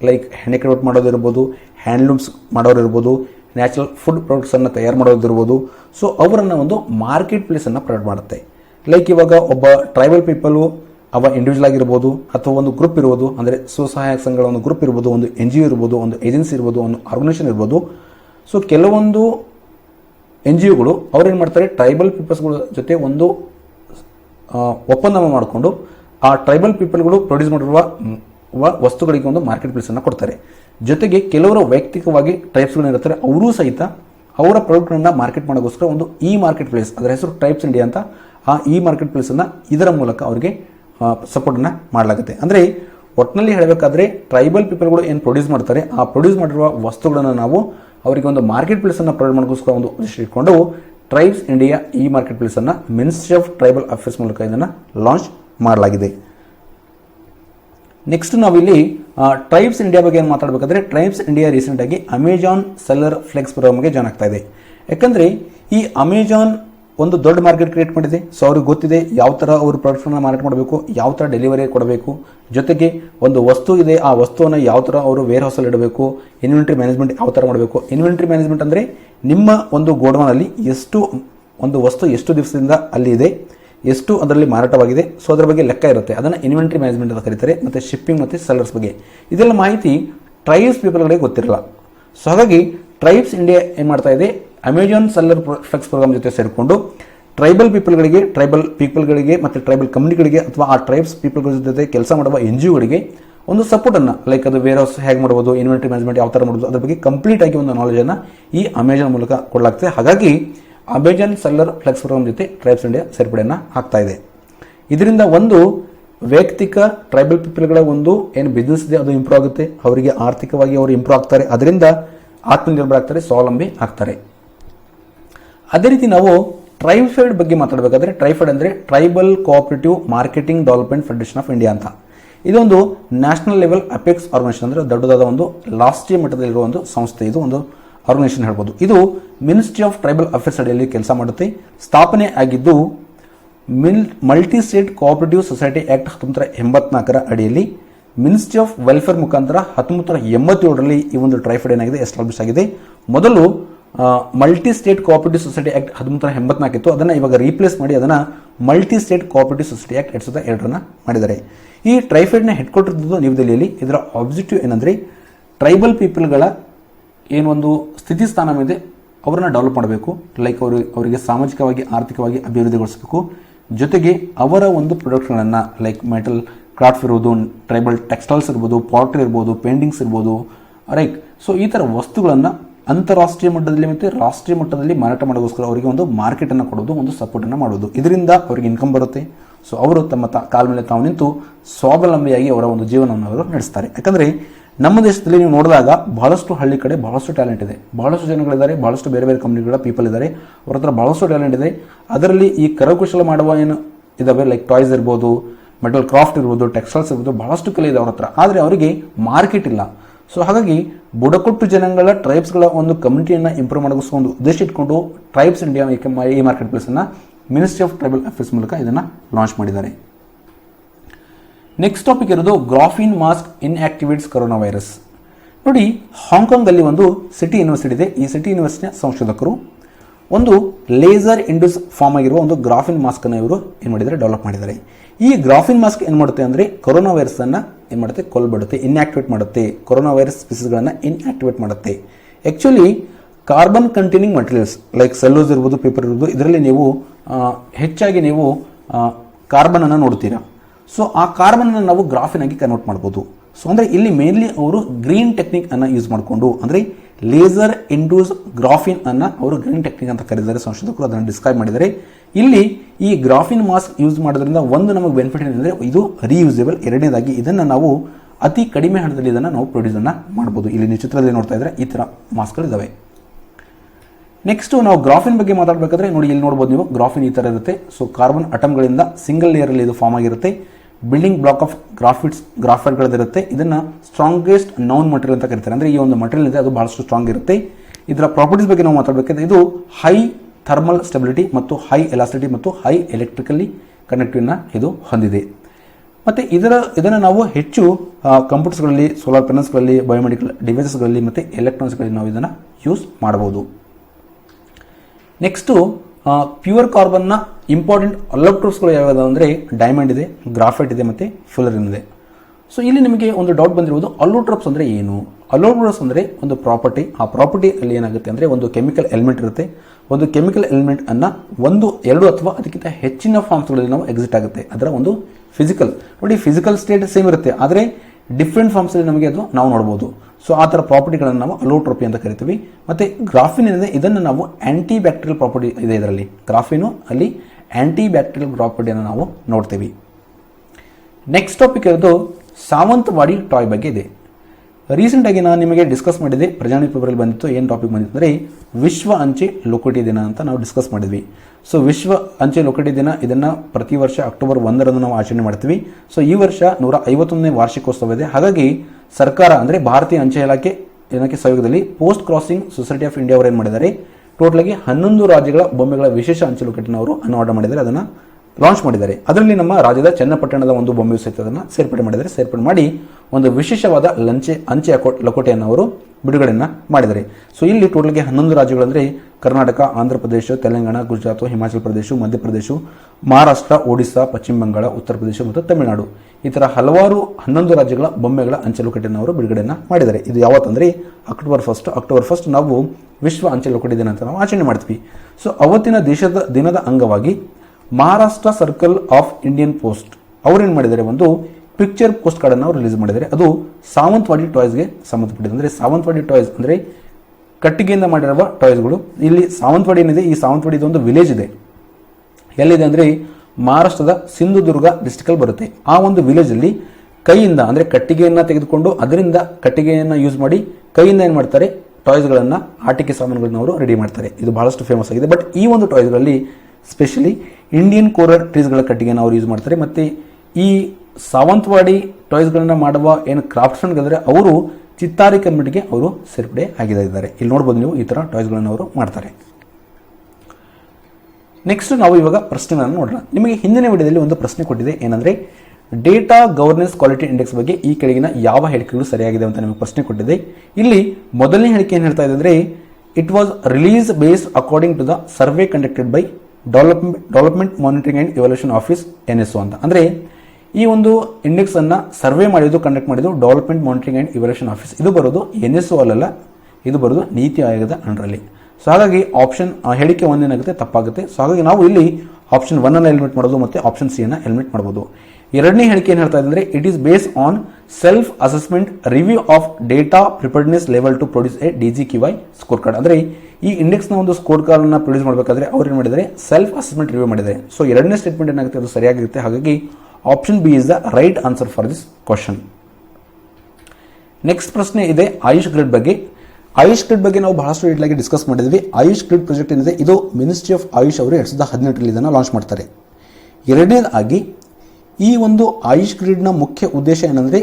ಲೈಕ್ ಹ್ಯಾಂಡಿಕ್ರಾಫ್ಟ್ ಮಾಡೋದಿರ್ಬೋದು ಹ್ಯಾಂಡ್ಲೂಮ್ಸ್ ಮಾಡೋರಿರ್ಬೋದು ನ್ಯಾಚುರಲ್ ಫುಡ್ ಪ್ರಾಡಕ್ಟ್ಸನ್ನು ತಯಾರು ಮಾಡೋದಿರ್ಬೋದು ಸೊ ಅವರನ್ನು ಒಂದು ಮಾರ್ಕೆಟ್ ಪ್ಲೇಸನ್ನು ಪ್ರೊವೈಡ್ ಮಾಡುತ್ತೆ. ಲೈಕ್ ಇವಾಗ ಒಬ್ಬ ಟ್ರೈಬಲ್ ಪೀಪಲು ಅವ ಇಂಡಿವಿಜುವಲ್ ಆಗಿರ್ಬೋದು ಅಥವಾ ಒಂದು ಗ್ರೂಪ್ ಇರ್ಬೋದು ಅಂದರೆ ಸ್ವಸಹಾಯ ಸಂಘಗಳ ಒಂದು ಗ್ರೂಪ್ ಇರ್ಬೋದು ಒಂದು ಎನ್ ಜಿ ಒ ಇರ್ಬೋದು ಒಂದು ಏಜೆನ್ಸಿ ಇರ್ಬೋದು ಒಂದು ಆರ್ಗನೈಸೇಷನ್ ಇರ್ಬೋದು. ಸೊ ಕೆಲವೊಂದು ಎನ್ ಜಿ ಒಗಳು ಅವ್ರೇನು ಮಾಡ್ತಾರೆ ಟ್ರೈಬಲ್ ಪೀಪಲ್ಸ್ಗಳ ಜೊತೆ ಒಂದು ಆ, ಒಪ್ಪಂದವನ್ನು ಮಾಡಿಕೊಂಡು ಆ ಟ್ರೈಬಲ್ ಪೀಪಲ್ಗಳು ಪ್ರೊಡ್ಯೂಸ್ ಮಾಡಿರುವ ವಸ್ತುಗಳಿಗೆ ಒಂದು ಮಾರ್ಕೆಟ್ ಪ್ಲೇಸನ್ನು ಕೊಡ್ತಾರೆ. ಜೊತೆಗೆ ಕೆಲವರು ವೈಯಕ್ತಿಕವಾಗಿ ಇರುತ್ತಾರೆ ಅವರೂ ಸಹಿತ ಅವರ ಪ್ರಾಡಕ್ಟ್ಗಳನ್ನ ಮಾರ್ಕೆಟ್ ಮಾಡೋಕ್ಕೋಸ್ಕರ ಒಂದು ಇ ಮಾರ್ಕೆಟ್ ಪ್ಲೇಸ್ ಅದರ ಹೆಸರು ಟೈಪ್ಸ್ ಇಂಡಿಯಾ ಅಂತ ಆ ಇ ಮಾರ್ಕೆಟ್ ಪ್ಲೇಸನ್ನು ಇದರ ಮೂಲಕ ಅವರಿಗೆ ಸಪೋರ್ಟನ್ನು ಮಾಡಲಾಗುತ್ತೆ. ಅಂದರೆ ಒಟ್ಟಿನಲ್ಲಿ ಹೇಳಬೇಕಾದ್ರೆ ಟ್ರೈಬಲ್ ಪೀಪಲ್ಗಳು ಏನು ಪ್ರೊಡ್ಯೂಸ್ ಮಾಡ್ತಾರೆ, ಆ ಪ್ರೊಡ್ಯೂಸ್ ಮಾಡಿರುವ ವಸ್ತುಗಳನ್ನು ನಾವು ಅವರಿಗೆ ಒಂದು ಮಾರ್ಕೆಟ್ ಪ್ಲೇಸನ್ನು ಪ್ರೊವೈಡ್ ಮಾಡೋಕ್ಕೋಸ್ಕರ ಒಂದು ಇಟ್ಕೊಂಡು ಟ್ರೈಬ್ಸ್ ಇಂಡಿಯಾ ಇ ಮಾರ್ಕೆಟ್ ಪ್ಲೇಸನ್ನು ಮಿನಿಸ್ಟ್ರಿ ಆಫ್ ಟ್ರೈಬಲ್ ಅಫೇರ್ಸ್ ಮೂಲಕ ಇದನ್ನು ಲಾಂಚ್ ಮಾಡಲಾಗಿದೆ. ನೆಕ್ಸ್ಟ್ ನಾವಿಲ್ಲಿ ಟ್ರೈಬ್ಸ್ ಇಂಡಿಯಾ ಬಗ್ಗೆ ಏನು ಮಾತಾಡಬೇಕಾದ್ರೆ ಟ್ರೈಬ್ಸ್ ಇಂಡಿಯಾ ರೀಸೆಂಟ್ ಆಗಿ ಅಮೆಜಾನ್ ಸೆಲ್ಲರ್ ಫ್ಲೆಕ್ಸ್ ಪ್ರೋಗ್ರಾಮ್ಗೆ ಜಾಯ್ನ್ ಆಗ್ತಾ ಇದೆ. ಯಾಕಂದ್ರೆ, ಈ ಅಮೆಜಾನ್ ಒಂದು ದೊಡ್ಡ ಮಾರ್ಕೆಟ್ ಕ್ರಿಯೇಟ್ ಮಾಡಿದೆ. ಸೊ ಅವ್ರಿಗೆ ಗೊತ್ತಿದೆ ಯಾವ ಥರ ಅವರು ಪ್ರಾಡಕ್ಟ್ನ ಮಾರಾಟ ಮಾಡಬೇಕು, ಯಾವ ಥರ ಡೆಲಿವರಿ ಕೊಡಬೇಕು. ಜೊತೆಗೆ ಒಂದು ವಸ್ತು ಇದೆ, ಆ ವಸ್ತುವನ್ನು ಯಾವ ಥರ ಅವರು ವೇರ್ ಹೌಸಲ್ಲಿ ಇಡಬೇಕು ಇನ್ವೆಂಟ್ರಿ ಮ್ಯಾನೇಜ್ಮೆಂಟ್ ಯಾವ ಥರ ಮಾಡಬೇಕು. ಇನ್ವೆಂಟ್ರಿ ಮ್ಯಾನೇಜ್ಮೆಂಟ್ ಅಂದರೆ, ನಿಮ್ಮ ಒಂದು ಗೋಡೌನಲ್ಲಿ ಎಷ್ಟು, ಒಂದು ವಸ್ತು ಎಷ್ಟು ದಿವಸದಿಂದ ಅಲ್ಲಿ ಇದೆ ಎಷ್ಟು ಅದರಲ್ಲಿ ಮಾರಾಟವಾಗಿದೆ? ಸೊ ಅದರ ಬಗ್ಗೆ ಲೆಕ್ಕ ಇರುತ್ತೆ. ಅದನ್ನು ಇನ್ವೆಂಟ್ರಿ ಮ್ಯಾನೇಜ್ಮೆಂಟ್ ಅಂತ ಕರೀತಾರೆ, ಮತ್ತು ಶಿಪ್ಪಿಂಗ್ ಮತ್ತು ಸೆಲ್ಲರ್ಸ್ ಬಗ್ಗೆ. ಇದೆಲ್ಲ ಮಾಹಿತಿ ಟ್ರೈಬ್ಸ್ ಪೀಪಲ್ಗಳಿಗೆ ಗೊತ್ತಿರಲ್ಲ. ಸೊ ಹಾಗಾಗಿ ಟ್ರೈಬ್ಸ್ ಇಂಡಿಯಾ ಏನು ಮಾಡ್ತಾ ಇದೆ? ಅಮೆಜಾನ್ ಸೆಲ್ಲರ್ ಫ್ಲೆಕ್ಸ್ ಪ್ರೋಗ್ರಾಮ್ ಜೊತೆ ಸೇರಿಕೊಂಡು ಟ್ರೈಬಲ್ ಪೀಪಲ್ಗಳಿಗೆ ಟ್ರೈಬಲ್ ಪೀಪಲ್ಗಳಿಗೆ ಮತ್ತು ಟ್ರೈಬಲ್ ಕಂಪ್ನಿಗಳಿಗೆ ಅಥವಾ ಆ ಟ್ರೈಬ್ಸ್ ಪೀಪಲ್ಗಳ ಜೊತೆ ಕೆಲಸ ಮಾಡುವ ಎನ್ ಜಿ ಒಗಳಿಗೆ ಒಂದು ಸಪೋರ್ಟನ್ನು ಲೈಕ್ ಅದು ವೇರ್ ಹೌಸ್ ಹೇಗೆ ಮಾಡ್ಬೋದು ಇನ್ವೆಂಟ್ರಿ ಮ್ಯಾನೇಜ್ಮೆಂಟ್ ಯಾವ ಥರ ಮಾಡ್ಬೋದು, ಅದ್ರ ಬಗ್ಗೆ ಕಂಪ್ಲೀಟ್ ಆಗಿ ಒಂದು ನಾಲೆಜನ್ನು ಈ ಅಮೆಜಾನ್ ಮೂಲಕ ಕೊಡಲಾಗ್ತದೆ. ಹಾಗಾಗಿ ಅಮೆಜಾನ್ ಸೆಲ್ಲರ್ ಫ್ಲೆಕ್ಸ್ ಪ್ರೋಗ್ರಾಮ್ ಜೊತೆ ಟ್ರೈಬ್ಸ್ ಇಂಡಿಯಾ ಸೇರ್ಪಡೆಯನ್ನು ಆಗ್ತಾ ಇದೆ. ಇದರಿಂದ ಒಂದು ವೈಯಕ್ತಿಕ ಟ್ರೈಬಲ್ ಪೀಪಲ್ಗಳ ಒಂದು ಏನು ಬಿಸ್ನೆಸ್ ಇದೆ, ಅದು ಇಂಪ್ರೂವ್ ಆಗುತ್ತೆ. ಅವರಿಗೆ ಆರ್ಥಿಕವಾಗಿ ಅವರು ಇಂಪ್ರೂವ್ ಆಗ್ತಾರೆ. ಅದರಿಂದ ಆತ್ಮನಿರ್ಭರ ಆಗ್ತಾರೆ, ಸ್ವಾವಲಂಬಿ ಆಗ್ತಾರೆ. ಅದೇ ರೀತಿ ನಾವು ಟ್ರೈಫೆಡ್ ಬಗ್ಗೆ ಮಾತಾಡಬೇಕಾದ್ರೆ ಟ್ರೈಫೆಡ್ ಅಂದರೆ tribal cooperative marketing development federation of India ಅಂತ. ಇದೊಂದು ನ್ಯಾಷನಲ್ ಲೆವೆಲ್ ಅಪೆಕ್ಸ್ ಆರ್ಗನೈಸೇಷನ್ ಅಂದರೆ ದೊಡ್ಡದಾದ ಒಂದು ರಾಷ್ಟ್ರೀಯ ಮಟ್ಟದಲ್ಲಿರುವ ಒಂದು ಸಂಸ್ಥೆ. ಇದು ಒಂದು ಆರ್ಗನೈಸೇಷನ್ ಹೇಳ್ಬೋದು. ಇದು ಮಿನಿಸ್ಟ್ರಿ ಆಫ್ ಟ್ರೈಬಲ್ ಅಫೇರ್ಸ್ ಅಡಿಯಲ್ಲಿ ಕೆಲಸ ಮಾಡುತ್ತೆ. ಸ್ಥಾಪನೆ ಆಗಿದ್ದು mill multi state cooperative society act ಹತ್ತೊಂಬತ್ತರ ಎಂಬತ್ನಾಲ್ಕರ ಅಡಿಯಲ್ಲಿ ಮಿನಿಸ್ಟ್ರಿ ಆಫ್ ವೆಲ್ಫೇರ್ ಮುಖಾಂತರ ಹತ್ತೊಂಬತ್ತರ ಎಂಬತ್ತೇಳರಲ್ಲಿ ಈ ಒಂದು ಟ್ರೈಫೆಡ್ ಏನಾಗಿದೆ ಎಸ್ಟಾಬ್ಲಿಷ್ ಆಗಿದೆ. ಮೊದಲು multi state cooperative society act ಹದಿಮೂರ ಎಂಬತ್ನಾಲ್ಕಿತ್ತು ಅದನ್ನು ಇವಾಗ ರೀಪ್ಲೇಸ್ ಮಾಡಿ ಅದನ್ನು multi state cooperative society act ಎರಡು ಸಾವಿರದ ಎರಡರನ್ನ ಮಾಡಿದ್ದಾರೆ. ಈ ಟ್ರೈಫೆಡ್ನ ಹೆಡ್ ಕ್ವಾರ್ಟರ್ ನ್ಯೂ ದೆಹಲಿಯಲ್ಲಿ. ಇದರ ಆಬ್ಜೆಕ್ಟಿವ್ ಏನಂದರೆ ಟ್ರೈಬಲ್ ಪೀಪಲ್ಗಳ ಏನೊಂದು ಸ್ಥಿತಿ ಸ್ಥಾನವಿದೆ ಅವರನ್ನು ಡೆವಲಪ್ ಮಾಡಬೇಕು. ಲೈಕ್ ಅವರು, ಅವರಿಗೆ ಸಾಮಾಜಿಕವಾಗಿ, ಆರ್ಥಿಕವಾಗಿ ಅಭಿವೃದ್ಧಿಗೊಳಿಸಬೇಕು. ಜೊತೆಗೆ ಅವರ ಒಂದು ಪ್ರೊಡಕ್ಷನ್ಗಳನ್ನು ಲೈಕ್ ಮೆಟಲ್ ಕ್ರಾಫ್ಟ್ ಇರ್ಬೋದು ಟ್ರೈಬಲ್ ಟೆಕ್ಸ್ಟೈಲ್ಸ್ ಇರ್ಬೋದು ಪಾಟ್ರಿ ಇರ್ಬೋದು ಪೇಂಟಿಂಗ್ಸ್ ಇರ್ಬೋದು ರೈಟ್ ಸೊ ಈ ಥರ ವಸ್ತುಗಳನ್ನು ಅಂತಾರಾಷ್ಟ್ರೀಯ ಮಟ್ಟದಲ್ಲಿ ಮತ್ತು ರಾಷ್ಟ್ರೀಯ ಮಟ್ಟದಲ್ಲಿ ಮಾರಾಟ ಮಾಡೋದಕ್ಕೋಸ್ಕರ ಅವರಿಗೆ ಒಂದು ಮಾರ್ಕೆಟನ್ನು ಕೊಡೋದು, ಒಂದು ಸಪೋರ್ಟನ್ನು ಮಾಡೋದು. ಇದರಿಂದ ಅವರಿಗೆ ಇನ್ಕಮ್ ಬರುತ್ತೆ. ಸೊ ಅವರು ತಮ್ಮ ತ, ಕಾಲ ಮೇಲೆ ತಾವು ನಿಂತು ಸ್ವಾವಲಂಬಿಯಾಗಿ ಅವರ ಒಂದು ಜೀವನವನ್ನು ಅವರು ನಡೆಸ್ತಾರೆ. ಯಾಕಂದರೆ ನಮ್ಮ ದೇಶದಲ್ಲಿ ನೀವು ನೋಡಿದಾಗ ಬಹಳಷ್ಟು ಹಳ್ಳಿ ಕಡೆ ಬಹಳಷ್ಟು ಟ್ಯಾಲೆಂಟ್ ಇದೆ. ಬಹಳಷ್ಟು ಜನಗಳಿದ್ದಾರೆ, ಬಹಳಷ್ಟು ಬೇರೆ ಬೇರೆ ಕಂಪ್ನಿಗಳ ಪೀಪಲ್ ಇದ್ದಾರೆ. ಅವ್ರ ಹತ್ರ ಬಹಳಷ್ಟು ಟ್ಯಾಲೆಂಟ್ ಇದೆ. ಅದರಲ್ಲಿ ಈ ಕರಕುಶಲ ಮಾಡುವ ಏನು ಇದಾವೆ? ಲೈಕ್ ಟಾಯ್ಸ್ ಇರ್ಬೋದು ಮೆಟಲ್ ಕ್ರಾಫ್ಟ್ ಇರ್ಬೋದು ಟೆಕ್ಸ್ಟೈಲ್ಸ್ ಇರ್ಬೋದು, ಬಹಳಷ್ಟು ಕಲೆ ಇದೆ ಅವ್ರ ಹತ್ರ. ಆದರೆ ಅವರಿಗೆ ಮಾರ್ಕೆಟ್ ಇಲ್ಲ. ಸೊ ಹಾಗಾಗಿ ಬುಡಕಟ್ಟು ಜನಗಳ ಟ್ರೈಬ್ಸ್ಗಳ ಒಂದು ಕಮ್ಯುನಿಟಿಯನ್ನು ಇಂಪ್ರೂವ್ ಮಾಡೋಕ್ಕೆ ಒಂದು ಉದ್ದೇಶ ಇಟ್ಕೊಂಡು ಟ್ರೈಬ್ಸ್ ಇಂಡಿಯಾ ಈ ಮಾರ್ಕೆಟ್ ಪ್ಲೇಸನ್ನು ಮಿನಿಸ್ಟ್ರಿ ಆಫ್ ಟ್ರೈಬಲ್ ಅಫೇರ್ಸ್ ಮೂಲಕ ಇದನ್ನು ಲಾಂಚ್ ಮಾಡಿದ್ದಾರೆ. ನೆಕ್ಸ್ಟ್ ಟಾಪಿಕ್ ಇರೋದು graphene mask inactivates corona virus ನೋಡಿ ಹಾಂಗ್ಕಾಂಗಲ್ಲಿ ಒಂದು ಸಿಟಿ ಯೂನಿವರ್ಸಿಟಿ ಇದೆ. ಈ ಸಿಟಿ ಯೂನಿವರ್ಸಿಟಿಯ ಸಂಶೋಧಕರು ಒಂದು ಲೇಸರ್ ಇಂಡ್ಯೂಸ್ ಫಾರ್ಮ್ ಆಗಿರುವ ಒಂದು ಗ್ರಾಫಿನ್ ಮಾಸ್ಕ್ ಅನ್ನು ಇವರು ಏನು ಮಾಡಿದ್ದಾರೆ ಡೆವಲಪ್ ಮಾಡಿದ್ದಾರೆ. ಈ ಗ್ರಾಫಿನ್ ಮಾಸ್ಕ್ ಏನು ಮಾಡುತ್ತೆ ಅಂದರೆ ಕೊರೋನಾ ವೈರಸ್ ಅನ್ನ ಏನು ಮಾಡುತ್ತೆ? ಕೊಲ್ಬಿಡುತ್ತೆ ಇನ್ಆಕ್ಟಿವೇಟ್ ಮಾಡುತ್ತೆ. ಕೊರೋನಾ ವೈರಸ್ ಸ್ಪೀಸಸ್ಗಳನ್ನು ಇನ್ಆಕ್ಟಿವೇಟ್ ಮಾಡುತ್ತೆ. Actually carbon containing materials like cellulose ಇರ್ಬೋದು ಪೇಪರ್ ಇರ್ಬೋದು, ಇದರಲ್ಲಿ ನೀವು ಹೆಚ್ಚಾಗಿ ನೀವು ಕಾರ್ಬನ್ ಅನ್ನು ನೋಡ್ತೀರಾ? ಸೊ ಆ ಕಾರ್ಬನ್ ಅನ್ನು ನಾವು ಗ್ರಾಫಿನ್ ಆಗಿ ಕನ್ವರ್ಟ್ ಮಾಡ್ಬೋದು. ಸೊ ಅಂದರೆ ಇಲ್ಲಿ ಮೇನ್ಲಿ ಅವರು ಗ್ರೀನ್ ಟೆಕ್ನಿಕ್ ಅನ್ನು ಯೂಸ್ ಮಾಡಿಕೊಂಡು, ಅಂದರೆ ಲೇಸರ್ ಇಂಡ್ಯೂಸ್ ಗ್ರಾಫಿನ್ ಅನ್ನು ಅವರು ಗ್ರೀನ್ ಟೆಕ್ನಿಕ್ ಅಂತ ಕರೆದಿದ್ದಾರೆ. ಸಂಶೋಧಕರು ಅದನ್ನು ಡಿಸ್ಕ್ರೈಬ್ ಮಾಡಿದ್ದಾರೆ. ಇಲ್ಲಿ ಈ ಗ್ರಾಫಿನ್ ಮಾಸ್ಕ್ ಯೂಸ್ ಮಾಡೋದ್ರಿಂದ ಒಂದು ನಮಗೆ ಬೆನಿಫಿಟ್ ಏನಂದ್ರೆ ಇದು ರೀಯೂಸೇಬಲ್ ಎರಡನೇದಾಗಿ ಇದನ್ನು ನಾವು ಅತಿ ಕಡಿಮೆ ಹಣದಲ್ಲಿ ಇದನ್ನು ನಾವು ಪ್ರೊಡ್ಯೂಸ್ ಅನ್ನ ಮಾಡ್ಬೋದು. ಇಲ್ಲಿ ನೀವು ಚಿತ್ರದಲ್ಲಿ ನೋಡ್ತಾ ಇದ್ರೆ ಈ ಥರ ಮಾಸ್ಕ್ಗಳಿದ್ದಾವೆ ನೆಕ್ಸ್ಟ್ ನಾವು ಗ್ರಾಫಿನ್ ಬಗ್ಗೆ ಮಾತಾಡಬೇಕಾದ್ರೆ ನೋಡಿ, ಇಲ್ಲಿ ನೋಡ್ಬೋದು ನೀವು. ಗ್ರಾಫಿನ್ ಈ ಥರ ಇರುತ್ತೆ. ಸೊ ಕಾರ್ಬನ್ ಅಟಮ್ಗಳಿಂದ ಸಿಂಗಲ್ ಲೇಯರಲ್ಲಿ ಇದು ಫಾರ್ಮ್ ಆಗಿರುತ್ತೆ. ಬಿಲ್ಡಿಂಗ್ ಬ್ಲಾಕ್ ಆಫ್ ಗ್ರಾಫಿಟ್ಸ್ ಗ್ರಾಫರ್ಗಳದಿರುತ್ತೆ ಇದನ್ನ ಸ್ಟ್ರಾಂಗೆಸ್ಟ್ ನೌನ್ ಮಟೀರಿಯಲ್ ಅಂತ ಕರೀತಾರೆ. ಅಂದ್ರೆ ಈ ಒಂದು ಮಟೀರಿಯಲ್ ಇದೆ, ಅದು ಬಹಳಷ್ಟು ಸ್ಟ್ರಾಂಗ್ ಇರುತ್ತೆ. ಇದರ ಪ್ರಾಪರ್ಟೀಸ್ ಬಗ್ಗೆ ನಾವು ಮಾತಾಡಬೇಕಾದ್ರೆ ಇದು ಹೈ ಥರ್ಮಲ್ ಸ್ಟೆಬಿಲಿಟಿ ಮತ್ತು ಹೈ ಎಲಾಸಿಟಿ ಮತ್ತು ಹೈ ಎಲೆಕ್ಟ್ರಿಕಲಿ ಕಂಡಕ್ಟಿವ್ನ ಇದು ಹೊಂದಿದೆ. ಮತ್ತು ಇದರ, ಇದನ್ನು ನಾವು ಹೆಚ್ಚು ಕಂಪ್ಯೂಟರ್ಸ್ಗಳಲ್ಲಿ ಸೋಲಾರ್ ಪ್ಯಾನಲ್ಸ್ಗಳಲ್ಲಿ ಬಯೋಮೆಡಿಕಲ್ ಡಿವೈಸಸ್ಗಳಲ್ಲಿ ಮತ್ತು ಎಲೆಕ್ಟ್ರಾನಿಕ್ಸ್ಗಳಲ್ಲಿ ನಾವು ಇದನ್ನು ಯೂಸ್ ಮಾಡಬಹುದು. ನೆಕ್ಸ್ಟು ಪ್ಯೂರ್ ಕಾರ್ಬನ್ನ ಇಂಪಾರ್ಟೆಂಟ್ ಎಲೆಕ್ಟ್ರೋಸ್ಗಳು ಯಾವ್ಯಾವ ಅಂದರೆ ಡೈಮಂಡ್ ಇದೆ ಗ್ರಾಫೈಟ್ ಇದೆ ಮತ್ತು ಫುಲರಿನ್ ಇದೆ. ಸೊ ಇಲ್ಲಿ ನಿಮಗೆ ಒಂದು ಡೌಟ್ ಬಂದಿರುವುದು ಅಲೋಟ್ರೋಪ್ಸ್ ಅಂದರೆ ಏನು? ಅಲೋಟ್ರೋಪ್ಸ್ ಅಂದರೆ ಒಂದು ಪ್ರಾಪರ್ಟಿ ಆ ಪ್ರಾಪರ್ಟಿ ಅಲ್ಲಿ ಏನಾಗುತ್ತೆ ಅಂದರೆ ಒಂದು ಕೆಮಿಕಲ್ ಎಲಿಮೆಂಟ್ ಇರುತ್ತೆ. ಒಂದು ಕೆಮಿಕಲ್ ಎಲಿಮೆಂಟ್ ಅನ್ನು ಒಂದು, ಎರಡು ಅಥವಾ ಅದಕ್ಕಿಂತ ಹೆಚ್ಚಿನ ಫಾರ್ಮ್ಸ್ಗಳಲ್ಲಿ ನಾವು ಎಕ್ಸಿಟ್ ಆಗುತ್ತೆ. ಅದರ ಒಂದು ಫಿಸಿಕಲ್ ನೋಡಿ ಫಿಸಿಕಲ್ ಸ್ಟೇಟ್ ಸೇಮ್ ಇರುತ್ತೆ. ಆದರೆ ಡಿಫ್ರೆಂಟ್ ಫಾರ್ಮ್ಸಲ್ಲಿ ನಮಗೆ ಅದು ನಾವು ನೋಡ್ಬೋದು. ಸೊ ಆ ಥರ ಪ್ರಾಪರ್ಟಿಗಳನ್ನು ನಾವು ಅಲೋಟ್ರೋಪಿ ಅಂತ ಕರಿತೀವಿ. ಮತ್ತು ಗ್ರಾಫಿನ್ ಏನಿದೆ ಇದನ್ನು ನಾವು ಆ್ಯಂಟಿ ಬ್ಯಾಕ್ಟೀರಿಯಲ್ ಪ್ರಾಪರ್ಟಿ ಇದೆ ಇದರಲ್ಲಿ. ಗ್ರಾಫಿನು ಅಲ್ಲಿ ಆಂಟಿ ಬ್ಯಾಕ್ಟೀರಿಯಲ್ ಪ್ರಾಪರ್ಟಿಯನ್ನು ನಾವು ನೋಡ್ತೀವಿ. ನೆಕ್ಸ್ಟ್ ಟಾಪಿಕ್ ಇರೋದು ಸಾವಂತವಾಡಿ ಟಾಯ್ ಬಗ್ಗೆ ಇದೆ. ರೀಸೆಂಟಾಗಿ ನಾನು ನಿಮಗೆ ಡಿಸ್ಕಸ್ ಮಾಡಿದೆ ಪ್ರಜಾನಿ ಪೇಪರಲ್ಲಿ ಬಂದಿತ್ತು, ಏನು ಟಾಪಿಕ್ ಬಂದಿತ್ತು ಅಂದರೆ ವಿಶ್ವ ಅಂಚೆ ಲೋಕಟಿ ದಿನ ಅಂತ ನಾವು ಡಿಸ್ಕಸ್ ಮಾಡಿದ್ವಿ. ಸೊ ವಿಶ್ವ ಅಂಚೆ ಲೋಕಟಿ ದಿನ, ಇದನ್ನು ಪ್ರತಿ ವರ್ಷ ಅಕ್ಟೋಬರ್ ಒಂದರಂದು ನಾವು ಆಚರಣೆ ಮಾಡ್ತೀವಿ. ಸೊ ಈ ವರ್ಷ ನೂರ ಐವತ್ತೊಂದನೇ ವಾರ್ಷಿಕೋತ್ಸವ ಇದೆ. ಹಾಗಾಗಿ ಸರ್ಕಾರ ಅಂದರೆ ಭಾರತೀಯ ಅಂಚೆ ಇಲಾಖೆ ಇಲಾಖೆ ಸಹಯೋಗದಲ್ಲಿ post crossing society of India ಅವರು ಏನು ಮಾಡಿದ್ದಾರೆ ಟೋಟಲಾಗಿ ಹನ್ನೊಂದು ರಾಜ್ಯಗಳ ಬೊಂಬೆಗಳ ವಿಶೇಷ ಅಂಚೆಲುಕಟ್ಟನ್ನು ಅವರು ಅನಾವರಣ ಮಾಡಿದ್ದಾರೆ, ಅದನ್ನು ಲಾಂಚ್ ಮಾಡಿದ್ದಾರೆ. ಅದರಲ್ಲಿ ನಮ್ಮ ರಾಜ್ಯದ ಚನ್ನಪಟ್ಟಣದ ಒಂದು ಬೊಂಬೆ ಸಹಿತ ಅದನ್ನು ಸೇರ್ಪಡೆ ಮಾಡಿದರೆ ಸೇರ್ಪಡೆ ಮಾಡಿ ಒಂದು ವಿಶೇಷವಾದ ಲಂಚೆ, ಅಂಚೆ ಅಕೋಟ್ ಲಕೋಟೆಯನ್ನು ಅವರು ಬಿಡುಗಡೆಯನ್ನು ಮಾಡಿದ್ದಾರೆ. ಸೊ ಇಲ್ಲಿ ಟೋಟಲ್ಗೆ ಹನ್ನೊಂದು ರಾಜ್ಯಗಳಂದರೆ ಕರ್ನಾಟಕ, ಆಂಧ್ರ ಪ್ರದೇಶ, ತೆಲಂಗಾಣ, ಗುಜರಾತ್, ಹಿಮಾಚಲ ಪ್ರದೇಶ ಮಧ್ಯಪ್ರದೇಶ ಮಹಾರಾಷ್ಟ್ರ ಒಡಿಶಾ ಪಶ್ಚಿಮ ಬಂಗಾಳ, ಉತ್ತರ ಪ್ರದೇಶ ಮತ್ತು ತಮಿಳುನಾಡು. ಈ ಥರ ಹಲವಾರು ಹನ್ನೊಂದು ರಾಜ್ಯಗಳ ಬೊಮ್ಮೆಗಳ ಅಂಚೆ ಅವರು ಬಿಡುಗಡೆಯನ್ನು ಮಾಡಿದ್ದಾರೆ. ಇದು ಯಾವತ್ತಂದರೆ ಅಕ್ಟೋಬರ್ ಫಸ್ಟ್ ಅಕ್ಟೋಬರ್ ಫಸ್ಟ್ ನಾವು ವಿಶ್ವ ಅಂಚೆ ಲಕೋಟೆ ದಿನ ಅಂತ ನಾವು ಆಚರಣೆ ಮಾಡ್ತೀವಿ. ಸೊ ಅವತ್ತಿನ ದೇಶದ ದಿನದ ಅಂಗವಾಗಿ Maharashtra circle of Indian post ಅವ್ರೇನು ಮಾಡಿದ್ದಾರೆ? ಒಂದು ಪಿಕ್ಚರ್ ಪೋಸ್ಟ್ ಕಾರ್ಡನ್ನು ರಿಲೀಸ್ ಮಾಡಿದ್ದಾರೆ. ಅದು ಸಾವಂತವಾಡಿ ಟಾಯ್ಸ್ಗೆ ಸಂಬಂಧಪಟ್ಟಿದೆ. ಅಂದರೆ ಸಾವಂತವಾಡಿ ಟಾಯ್ಸ್ ಅಂದರೆ ಕಟ್ಟಿಗೆಯಿಂದ ಮಾಡಿರುವ ಟಾಯ್ಸ್ಗಳು ಇಲ್ಲಿ ಸಾವಂತವಾಡಿ ಏನಿದೆ? ಈ ಸಾವಂತವಾಡಿದು ಒಂದು ವಿಲೇಜ್ ಇದೆ. ಎಲ್ಲಿದೆ ಅಂದರೆ ಮಹಾರಾಷ್ಟ್ರದ ಸಿಂಧುದುರ್ಗ ಡಿಸ್ಟಿಕಲ್ಲಿ ಬರುತ್ತೆ. ಆ ಒಂದು ವಿಲೇಜಲ್ಲಿ ಕೈಯಿಂದ ಅಂದರೆ ಕಟ್ಟಿಗೆಯನ್ನು ತೆಗೆದುಕೊಂಡು ಅದರಿಂದ ಕಟ್ಟಿಗೆಯನ್ನು ಯೂಸ್ ಮಾಡಿ ಕೈಯಿಂದ ಏನು ಮಾಡ್ತಾರೆ? ಟಾಯ್ಸ್ಗಳನ್ನು ಆಟಿಕೆ ಸಾಮಾನುಗಳನ್ನ ಅವರು ರೆಡಿ ಮಾಡ್ತಾರೆ. ಇದು ಬಹಳಷ್ಟು ಫೇಮಸ್ ಆಗಿದೆ. ಬಟ್ ಈ ಒಂದು ಟಾಯ್ಸ್ಗಳಲ್ಲಿ ಸ್ಪೆಷಲಿ ಇಂಡಿಯನ್ ಕೋರರ್ ಟ್ರೀಸ್ಗಳ ಕಟ್ಟಿಗೆಯನ್ನು ಅವರು ಯೂಸ್ ಮಾಡ್ತಾರೆ. ಮತ್ತು ಈ ಸಾವಂತವಾಡಿ ಟಾಯ್ಸ್ಗಳನ್ನು ಮಾಡುವ ಏನು ಕ್ರಾಫ್ಟ್ಸ್ಮನ್ಗಳಿದ್ರೆ ಅವರು ಚಿತ್ತಾರಿ ಕಮ್ಯುನಿಟಿಗೆ ಅವರು ಸೇರ್ಪಡೆ ಆಗಿದ್ದಾರೆ. ಇಲ್ಲಿ ನೋಡ್ಬೋದು ನೀವು ಈ ಥರ ಟಾಯ್ಸ್ಗಳನ್ನು ಅವರು ಮಾಡ್ತಾರೆ. ನೆಕ್ಸ್ಟ್ ನಾವು ಇವಾಗ ಪ್ರಶ್ನೆಗಳನ್ನು ನೋಡೋಣ. ನಿಮಗೆ ಹಿಂದಿನ ವಿಡಿಯೋದಲ್ಲಿ ಒಂದು ಪ್ರಶ್ನೆ ಕೊಟ್ಟಿದೆ. ಏನಂದ್ರೆ ಡೇಟಾ ಗವರ್ನೆನ್ಸ್ ಕ್ವಾಲಿಟಿ ಇಂಡೆಕ್ಸ್ ಬಗ್ಗೆ ಈ ಕೆಳಗಿನ ಯಾವ ಹೇಳಿಕೆಗಳು ಸರಿಯಾಗಿದೆ ಅಂತ ನಿಮಗೆ ಪ್ರಶ್ನೆ ಕೊಟ್ಟಿದೆ. ಇಲ್ಲಿ ಮೊದಲನೇ ಹೇಳಿಕೆ ಏನು ಹೇಳ್ತಾ ಇದೆ ಅಂದರೆ it was release based according to the survey conducted by development development monitoring and evaluation office N S ಅಂತ. ಅಂದ್ರೆ, ಈ ಒಂದು ಇಂಡೆಕ್ಸ್ ಅನ್ನ ಸರ್ವೆ ಮಾಡಿದ್ದು ಕಂಡಕ್ಟ್ ಮಾಡಿದ್ದು development monitoring and evaluation office ಇದು ಬರೋದು ಎನ್ ಎಸ್ ಅಲ್ಲ ಇದು ಬರೋದು ನೀತಿ ಆಯೋಗದ ಅಂಡರಲ್ಲಿ. ಸೊ ಹಾಗಾಗಿ ಆಪ್ಷನ್ ಹೇಳಿಕೆ ಒಂದೇನಾಗುತ್ತೆ ತಪ್ಪಾಗುತ್ತೆ. ಸೊ ಹಾಗಾಗಿ ನಾವು ಇಲ್ಲಿ ಆಪ್ಷನ್ ಒನ್ ಅನ್ನು ಎಲಿಮಿಟ್ ಮಾಡೋದು ಮತ್ತೆ ಆಪ್ಷನ್ ಸಿ ಅನ್ನು ಎಲಿಮಿನೇಟ್ ಮಾಡಬಹುದು ಎರಡನೇ ಹೇಳಿಕೆ ಏನು ಹೇಳ್ತಾ ಇದೆ ಅಂದ್ರೆ it is base on self assessment review of data preparedness level to produce A D G Q Y score card ಅಂದ್ರೆ, ಈ ಇಂಡೆಕ್ಸ್ನ ಒಂದು ಸ್ಕೋರ್ ಕಾರ್ಡ್ ಅನ್ನ ಪ್ರೊಡ್ಯೂಸ್ ಮಾಡಬೇಕಾದ್ರೆ ಅವ್ರು ಏನು ಮಾಡಿದ್ದಾರೆ? ಸೆಲ್ಫ್ ಅಸೆಸ್ಮೆಂಟ್ ರಿವ್ಯೂ ಮಾಡಿದ್ರೆ ಸೊ ಎರಡನೇ ಸ್ಟೇಟ್ಮೆಂಟ್ ಏನಾಗುತ್ತೆ? ಅದು ಸರಿಯಾಗಿರುತ್ತೆ. ಹಾಗಾಗಿ option B is the right answer for this question next ಪ್ರಶ್ನೆ ಇದೆ, ಆಯುಷ್ ಗ್ರಿಡ್ ಬಗ್ಗೆ. ಆಯುಷ್ ಗ್ರಿಡ್ ಬಗ್ಗೆ ನಾವು ಬಹಳಷ್ಟು ಆಗಿ ಡಿಸ್ಕಸ್ ಮಾಡಿದ್ವಿ. ಆಯುಷ್ ಗ್ರಿಡ್ ಪ್ರಾಜೆಕ್ಟ್ ಏನಿದೆ, ಇದು ಮಿನಿಸ್ಟ್ರಿ ಆಫ್ ಆಯುಷ್ ಅವರು ಎರಡು ಸಾವಿರದ ಹದಿನೆಂಟರಲ್ಲಿ ಇದನ್ನು ಲಾಂಚ್ ಮಾಡ್ತಾರೆ. ಎರಡನೇದಾಗಿ, ಈ ಒಂದು ಆಯುಷ್ ಗ್ರಿಡ್ನ ಮುಖ್ಯ ಉದ್ದೇಶ ಏನಂದರೆ,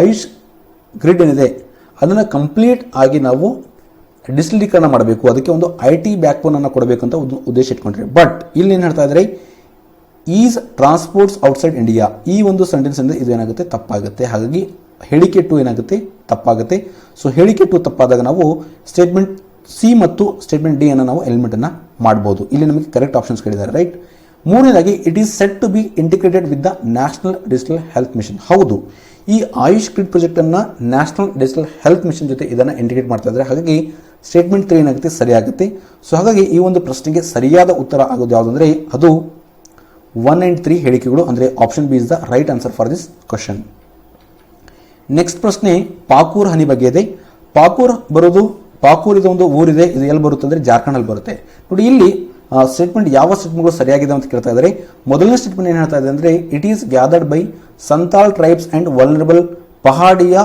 ಆಯುಷ್ ಗ್ರಿಡ್ ಏನಿದೆ, ಅದನ್ನು ಕಂಪ್ಲೀಟ್ ಆಗಿ ನಾವು ಡಿಜಿಟಲೀಕರಣ ಮಾಡಬೇಕು. ಅದಕ್ಕೆ ಒಂದು ಐ ಟಿ ಬ್ಯಾಕ್ ಬೋನ್ ಅನ್ನು ಕೊಡಬೇಕು ಅಂತ ಒಂದು ಉದ್ದೇಶ ಇಟ್ಕೊಂಡ್ರೆ ಬಟ್ ಇಲ್ಲಿ ಏನು ಹೇಳ್ತಾ ಇದ್ದಾರೆ ಈಸ್ ಟ್ರಾನ್ಸ್ಪೋರ್ಟ್ಸ್ ಔಟ್ಸೈಡ್ ಇಂಡಿಯಾ, ಈ ಒಂದು ಸೆಂಟೆನ್ಸ್ ಇಂದ ಇದು ಏನಾಗುತ್ತೆ, ತಪ್ಪಾಗುತ್ತೆ. ಹಾಗಾಗಿ ಹೇಳಿಕೆ ಟು ಏನಾಗುತ್ತೆ? ತಪ್ಪಾಗುತ್ತೆ. ಸೊ ಹೇಳಿಕೆ ಟು ತಪ್ಪಾದಾಗ ನಾವು ಸ್ಟೇಟ್ಮೆಂಟ್ ಸಿ ಮತ್ತು ಸ್ಟೇಟ್ಮೆಂಟ್ ಡಿ ಅನ್ನು ನಾವು ಎಲಿಮೆಂಟ್ ಮಾಡ್ಬೋದು. ಇಲ್ಲಿ ನಮಗೆ ಕರೆಕ್ಟ್ ಆಪ್ಷನ್ಸ್ ಕೇಳಿದ್ದಾರೆ ರೈಟ್ ಮೂರನೇದಾಗಿ it is set to be integrated with the national digital health mission ಹೌದು. ಈ ಆಯುಷ್ ಕ್ರಿಡ್ ಪ್ರಾಜೆಕ್ಟ್ ಅನ್ನ ನ್ಯಾಷನಲ್ ಡಿಜಿಟಲ್ ಹೆಲ್ತ್ ಮಿಷನ್ ಜೊತೆ ಇದನ್ನ ಇಂಟಿಗ್ರೇಟ್ ಮಾಡ್ತಾ ಇದ್ದಾರೆ. ಹಾಗಾಗಿ ಸ್ಟೇಟ್ಮೆಂಟ್ ತ್ರೀ ಏನಾಗುತ್ತೆ? ಸರಿಯಾಗುತ್ತೆ. ಸೊ ಹಾಗಾಗಿ ಈ ಒಂದು ಪ್ರಶ್ನೆಗೆ ಸರಿಯಾದ ಉತ್ತರ ಆಗೋದು ಯಾವುದಂದ್ರೆ ಅದು ಒನ್ ಆ್ಯಂಡ್ ತ್ರೀ ಹೇಳಿಕೆಗಳು, ಅಂದರೆ option B is the right answer for this question next ಪ್ರಶ್ನೆ, ಪಾಕೂರ್ ಹನಿ ಬಗ್ಗೆ ಇದೆ. ಪಾಕೂರ್ ಬರೋದು ಪಾಕೂರ್ ಒಂದು ಊರಿದೆ, ಇದು ಎಲ್ಲಿ ಬರುತ್ತೆ ಅಂದರೆ ಜಾರ್ಖಂಡಲ್ಲಿ ಬರುತ್ತೆ. ನೋಡಿ, ಇಲ್ಲಿ ಸ್ಟೇಟ್ಮೆಂಟ್ ಯಾವ ಸ್ಟೇಟ್ಮೆಂಟ್ಗಳು ಸರಿಯಾಗಿದೆ ಅಂತ ಕೇಳ್ತಾ ಇದ್ದಾರೆ. ಮೊದಲನೇ ಸ್ಟೇಟ್ಮೆಂಟ್ ಏನು ಹೇಳ್ತಾ ಇದೆ ಅಂದರೆ it is gathered by Santhal tribes and vulnerable Pahadia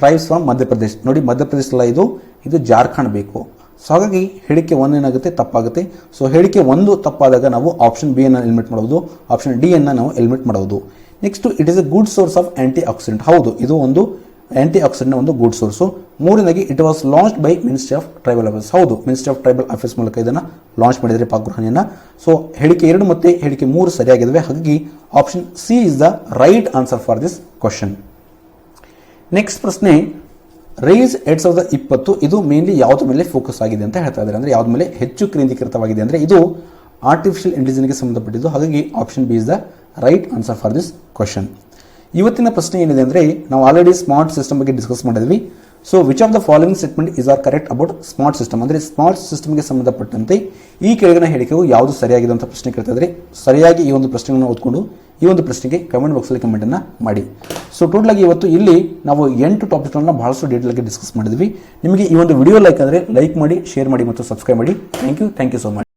tribes from Madhya Pradesh ನೋಡಿ ಮಧ್ಯಪ್ರದೇಶ ಅಲ್ಲ ಇದು ಇದು ಜಾರ್ಖಂಡ್ ಬೇಕು. ಸೊ ಹಾಗಾಗಿ ಹೇಳಿಕೆ ಒಂದು ಏನಾಗುತ್ತೆ? ತಪ್ಪಾಗುತ್ತೆ. ಸೊ ಹೇಳಿಕೆ ಒಂದು ತಪ್ಪಾದಾಗ ನಾವು ಆಪ್ಷನ್ ಬಿ ಅನ್ನು ಎಲಿಮಿಟ್ ಮಾಡೋದು ಆಪ್ಷನ್ ಡಿ ಅನ್ನು ನಾವು ಎಲಿಮಿಟ್ ಮಾಡಬಹುದು next it is a good source of antioxidant ಹೌದು, ಇದು ಒಂದು ಆಂಟಿ ಆಕ್ಸಿಡೆಂಟ್ ಒಂದು ಗುಡ್ ಸೋರ್ಸ್ ಮೂರನೇದಾಗಿ it was launch by ministry of tribal affairs ಹೌದು ಮಿನಿಸ್ಟ್ರಿ ಆಫ್ ಟ್ರೈಬಲ್ ಅಫೇರ್ಸ್ ಮೂಲಕ ಇದನ್ನು ಲಾಂಚ್ ಮಾಡಿದರೆ ಪಾಕುರ್ಹಾನಿಯನ್ನು ಸೊ ಹೇಳಿಕೆ ಎರಡು ಮತ್ತೆ ಹೇಳಿಕೆ ಮೂರು ಸರಿಯಾಗಿದ್ದಾವೆ ಹಾಗಾಗಿ option C is the right answer for this question next ಪ್ರಶ್ನೆ ರೈಸ್ ಎರಡ್ ಸಾವಿರದ ಇಪ್ಪತ್ತು, ಇದು ಮೇನ್ಲಿ ಯಾವುದ ಮೇಲೆ ಫೋಕಸ್ ಆಗಿದೆ ಅಂತ ಹೇಳ್ತಾ ಇದ್ದಾರೆ. ಅಂದ್ರೆ ಯಾವ್ದು ಮೇಲೆ ಹೆಚ್ಚು ಕೇಂದ್ರೀಕೃತವಾಗಿದೆ. ಅಂದ್ರೆ ಇದು ಆರ್ಟಿಫಿಷಿಯಲ್ ಇಂಟೆಲಿಜೆನ್ಸ್ಗೆ ಸಂಬಂಧಪಟ್ಟಿದ್ದು. ಹಾಗಾಗಿ option B is the right answer for this question ಇವತ್ತಿನ ಪ್ರಶ್ನೆ ಏನಿದೆ ಅಂದ್ರೆ, ನಾವು ಆಲ್ರೆಡಿ ಸ್ಮಾರ್ಟ್ ಸಿಸ್ಟಮ್ ಬಗ್ಗೆ ಡಿಸ್ಕಸ್ ಮಾಡಿದ್ವಿ. So which of the following statement is are correct about smart system ಅಂದ್ರೆ ಸ್ಮಾರ್ಟ್ ಸಿಸ್ಟಮ್ಗೆ ಸಂಬಂಧಪಟ್ಟಂತೆ ಈ ಕೆಳಗಿನ ಹೇಳಿಕೆಯು ಯಾವುದು ಸರಿಯಾಗಿದೆ ಅಂತ ಪ್ರಶ್ನೆ ಕೇಳ್ತಾ ಸರಿಯಾಗಿ ಈ ಒಂದು ಪ್ರಶ್ನೆಗಳನ್ನು ಓದ್ಕೊಂಡು ಈ ಒಂದು ಪ್ರಶ್ನೆಗೆ ಕಮೆಂಟ್ ಬಾಕ್ಸಲ್ಲಿ ಕಮೆಂಟನ್ನು ಮಾಡಿ. ಸೊ ಟೋಟಲಾಗಿ ಇವತ್ತು ಇಲ್ಲಿ ನಾವು ಎಂಟು ಟಾಪಿಕ್ಗಳನ್ನ ಬಹಳಷ್ಟು ಡೀಟೇಲ್ ಆಗಿ ಡಿಸ್ಕಸ್ ಮಾಡಿದ್ವಿ. ನಿಮಗೆ ಈ ಒಂದು ವಿಡಿಯೋ ಲೈಕ್ ಅಂದರೆ ಲೈಕ್ ಮಾಡಿ ಶೇರ್ ಮಾಡಿ ಮತ್ತು ಸಬ್ಸ್ಕ್ರೈಬ್ ಮಾಡಿ. Thank you thank you so much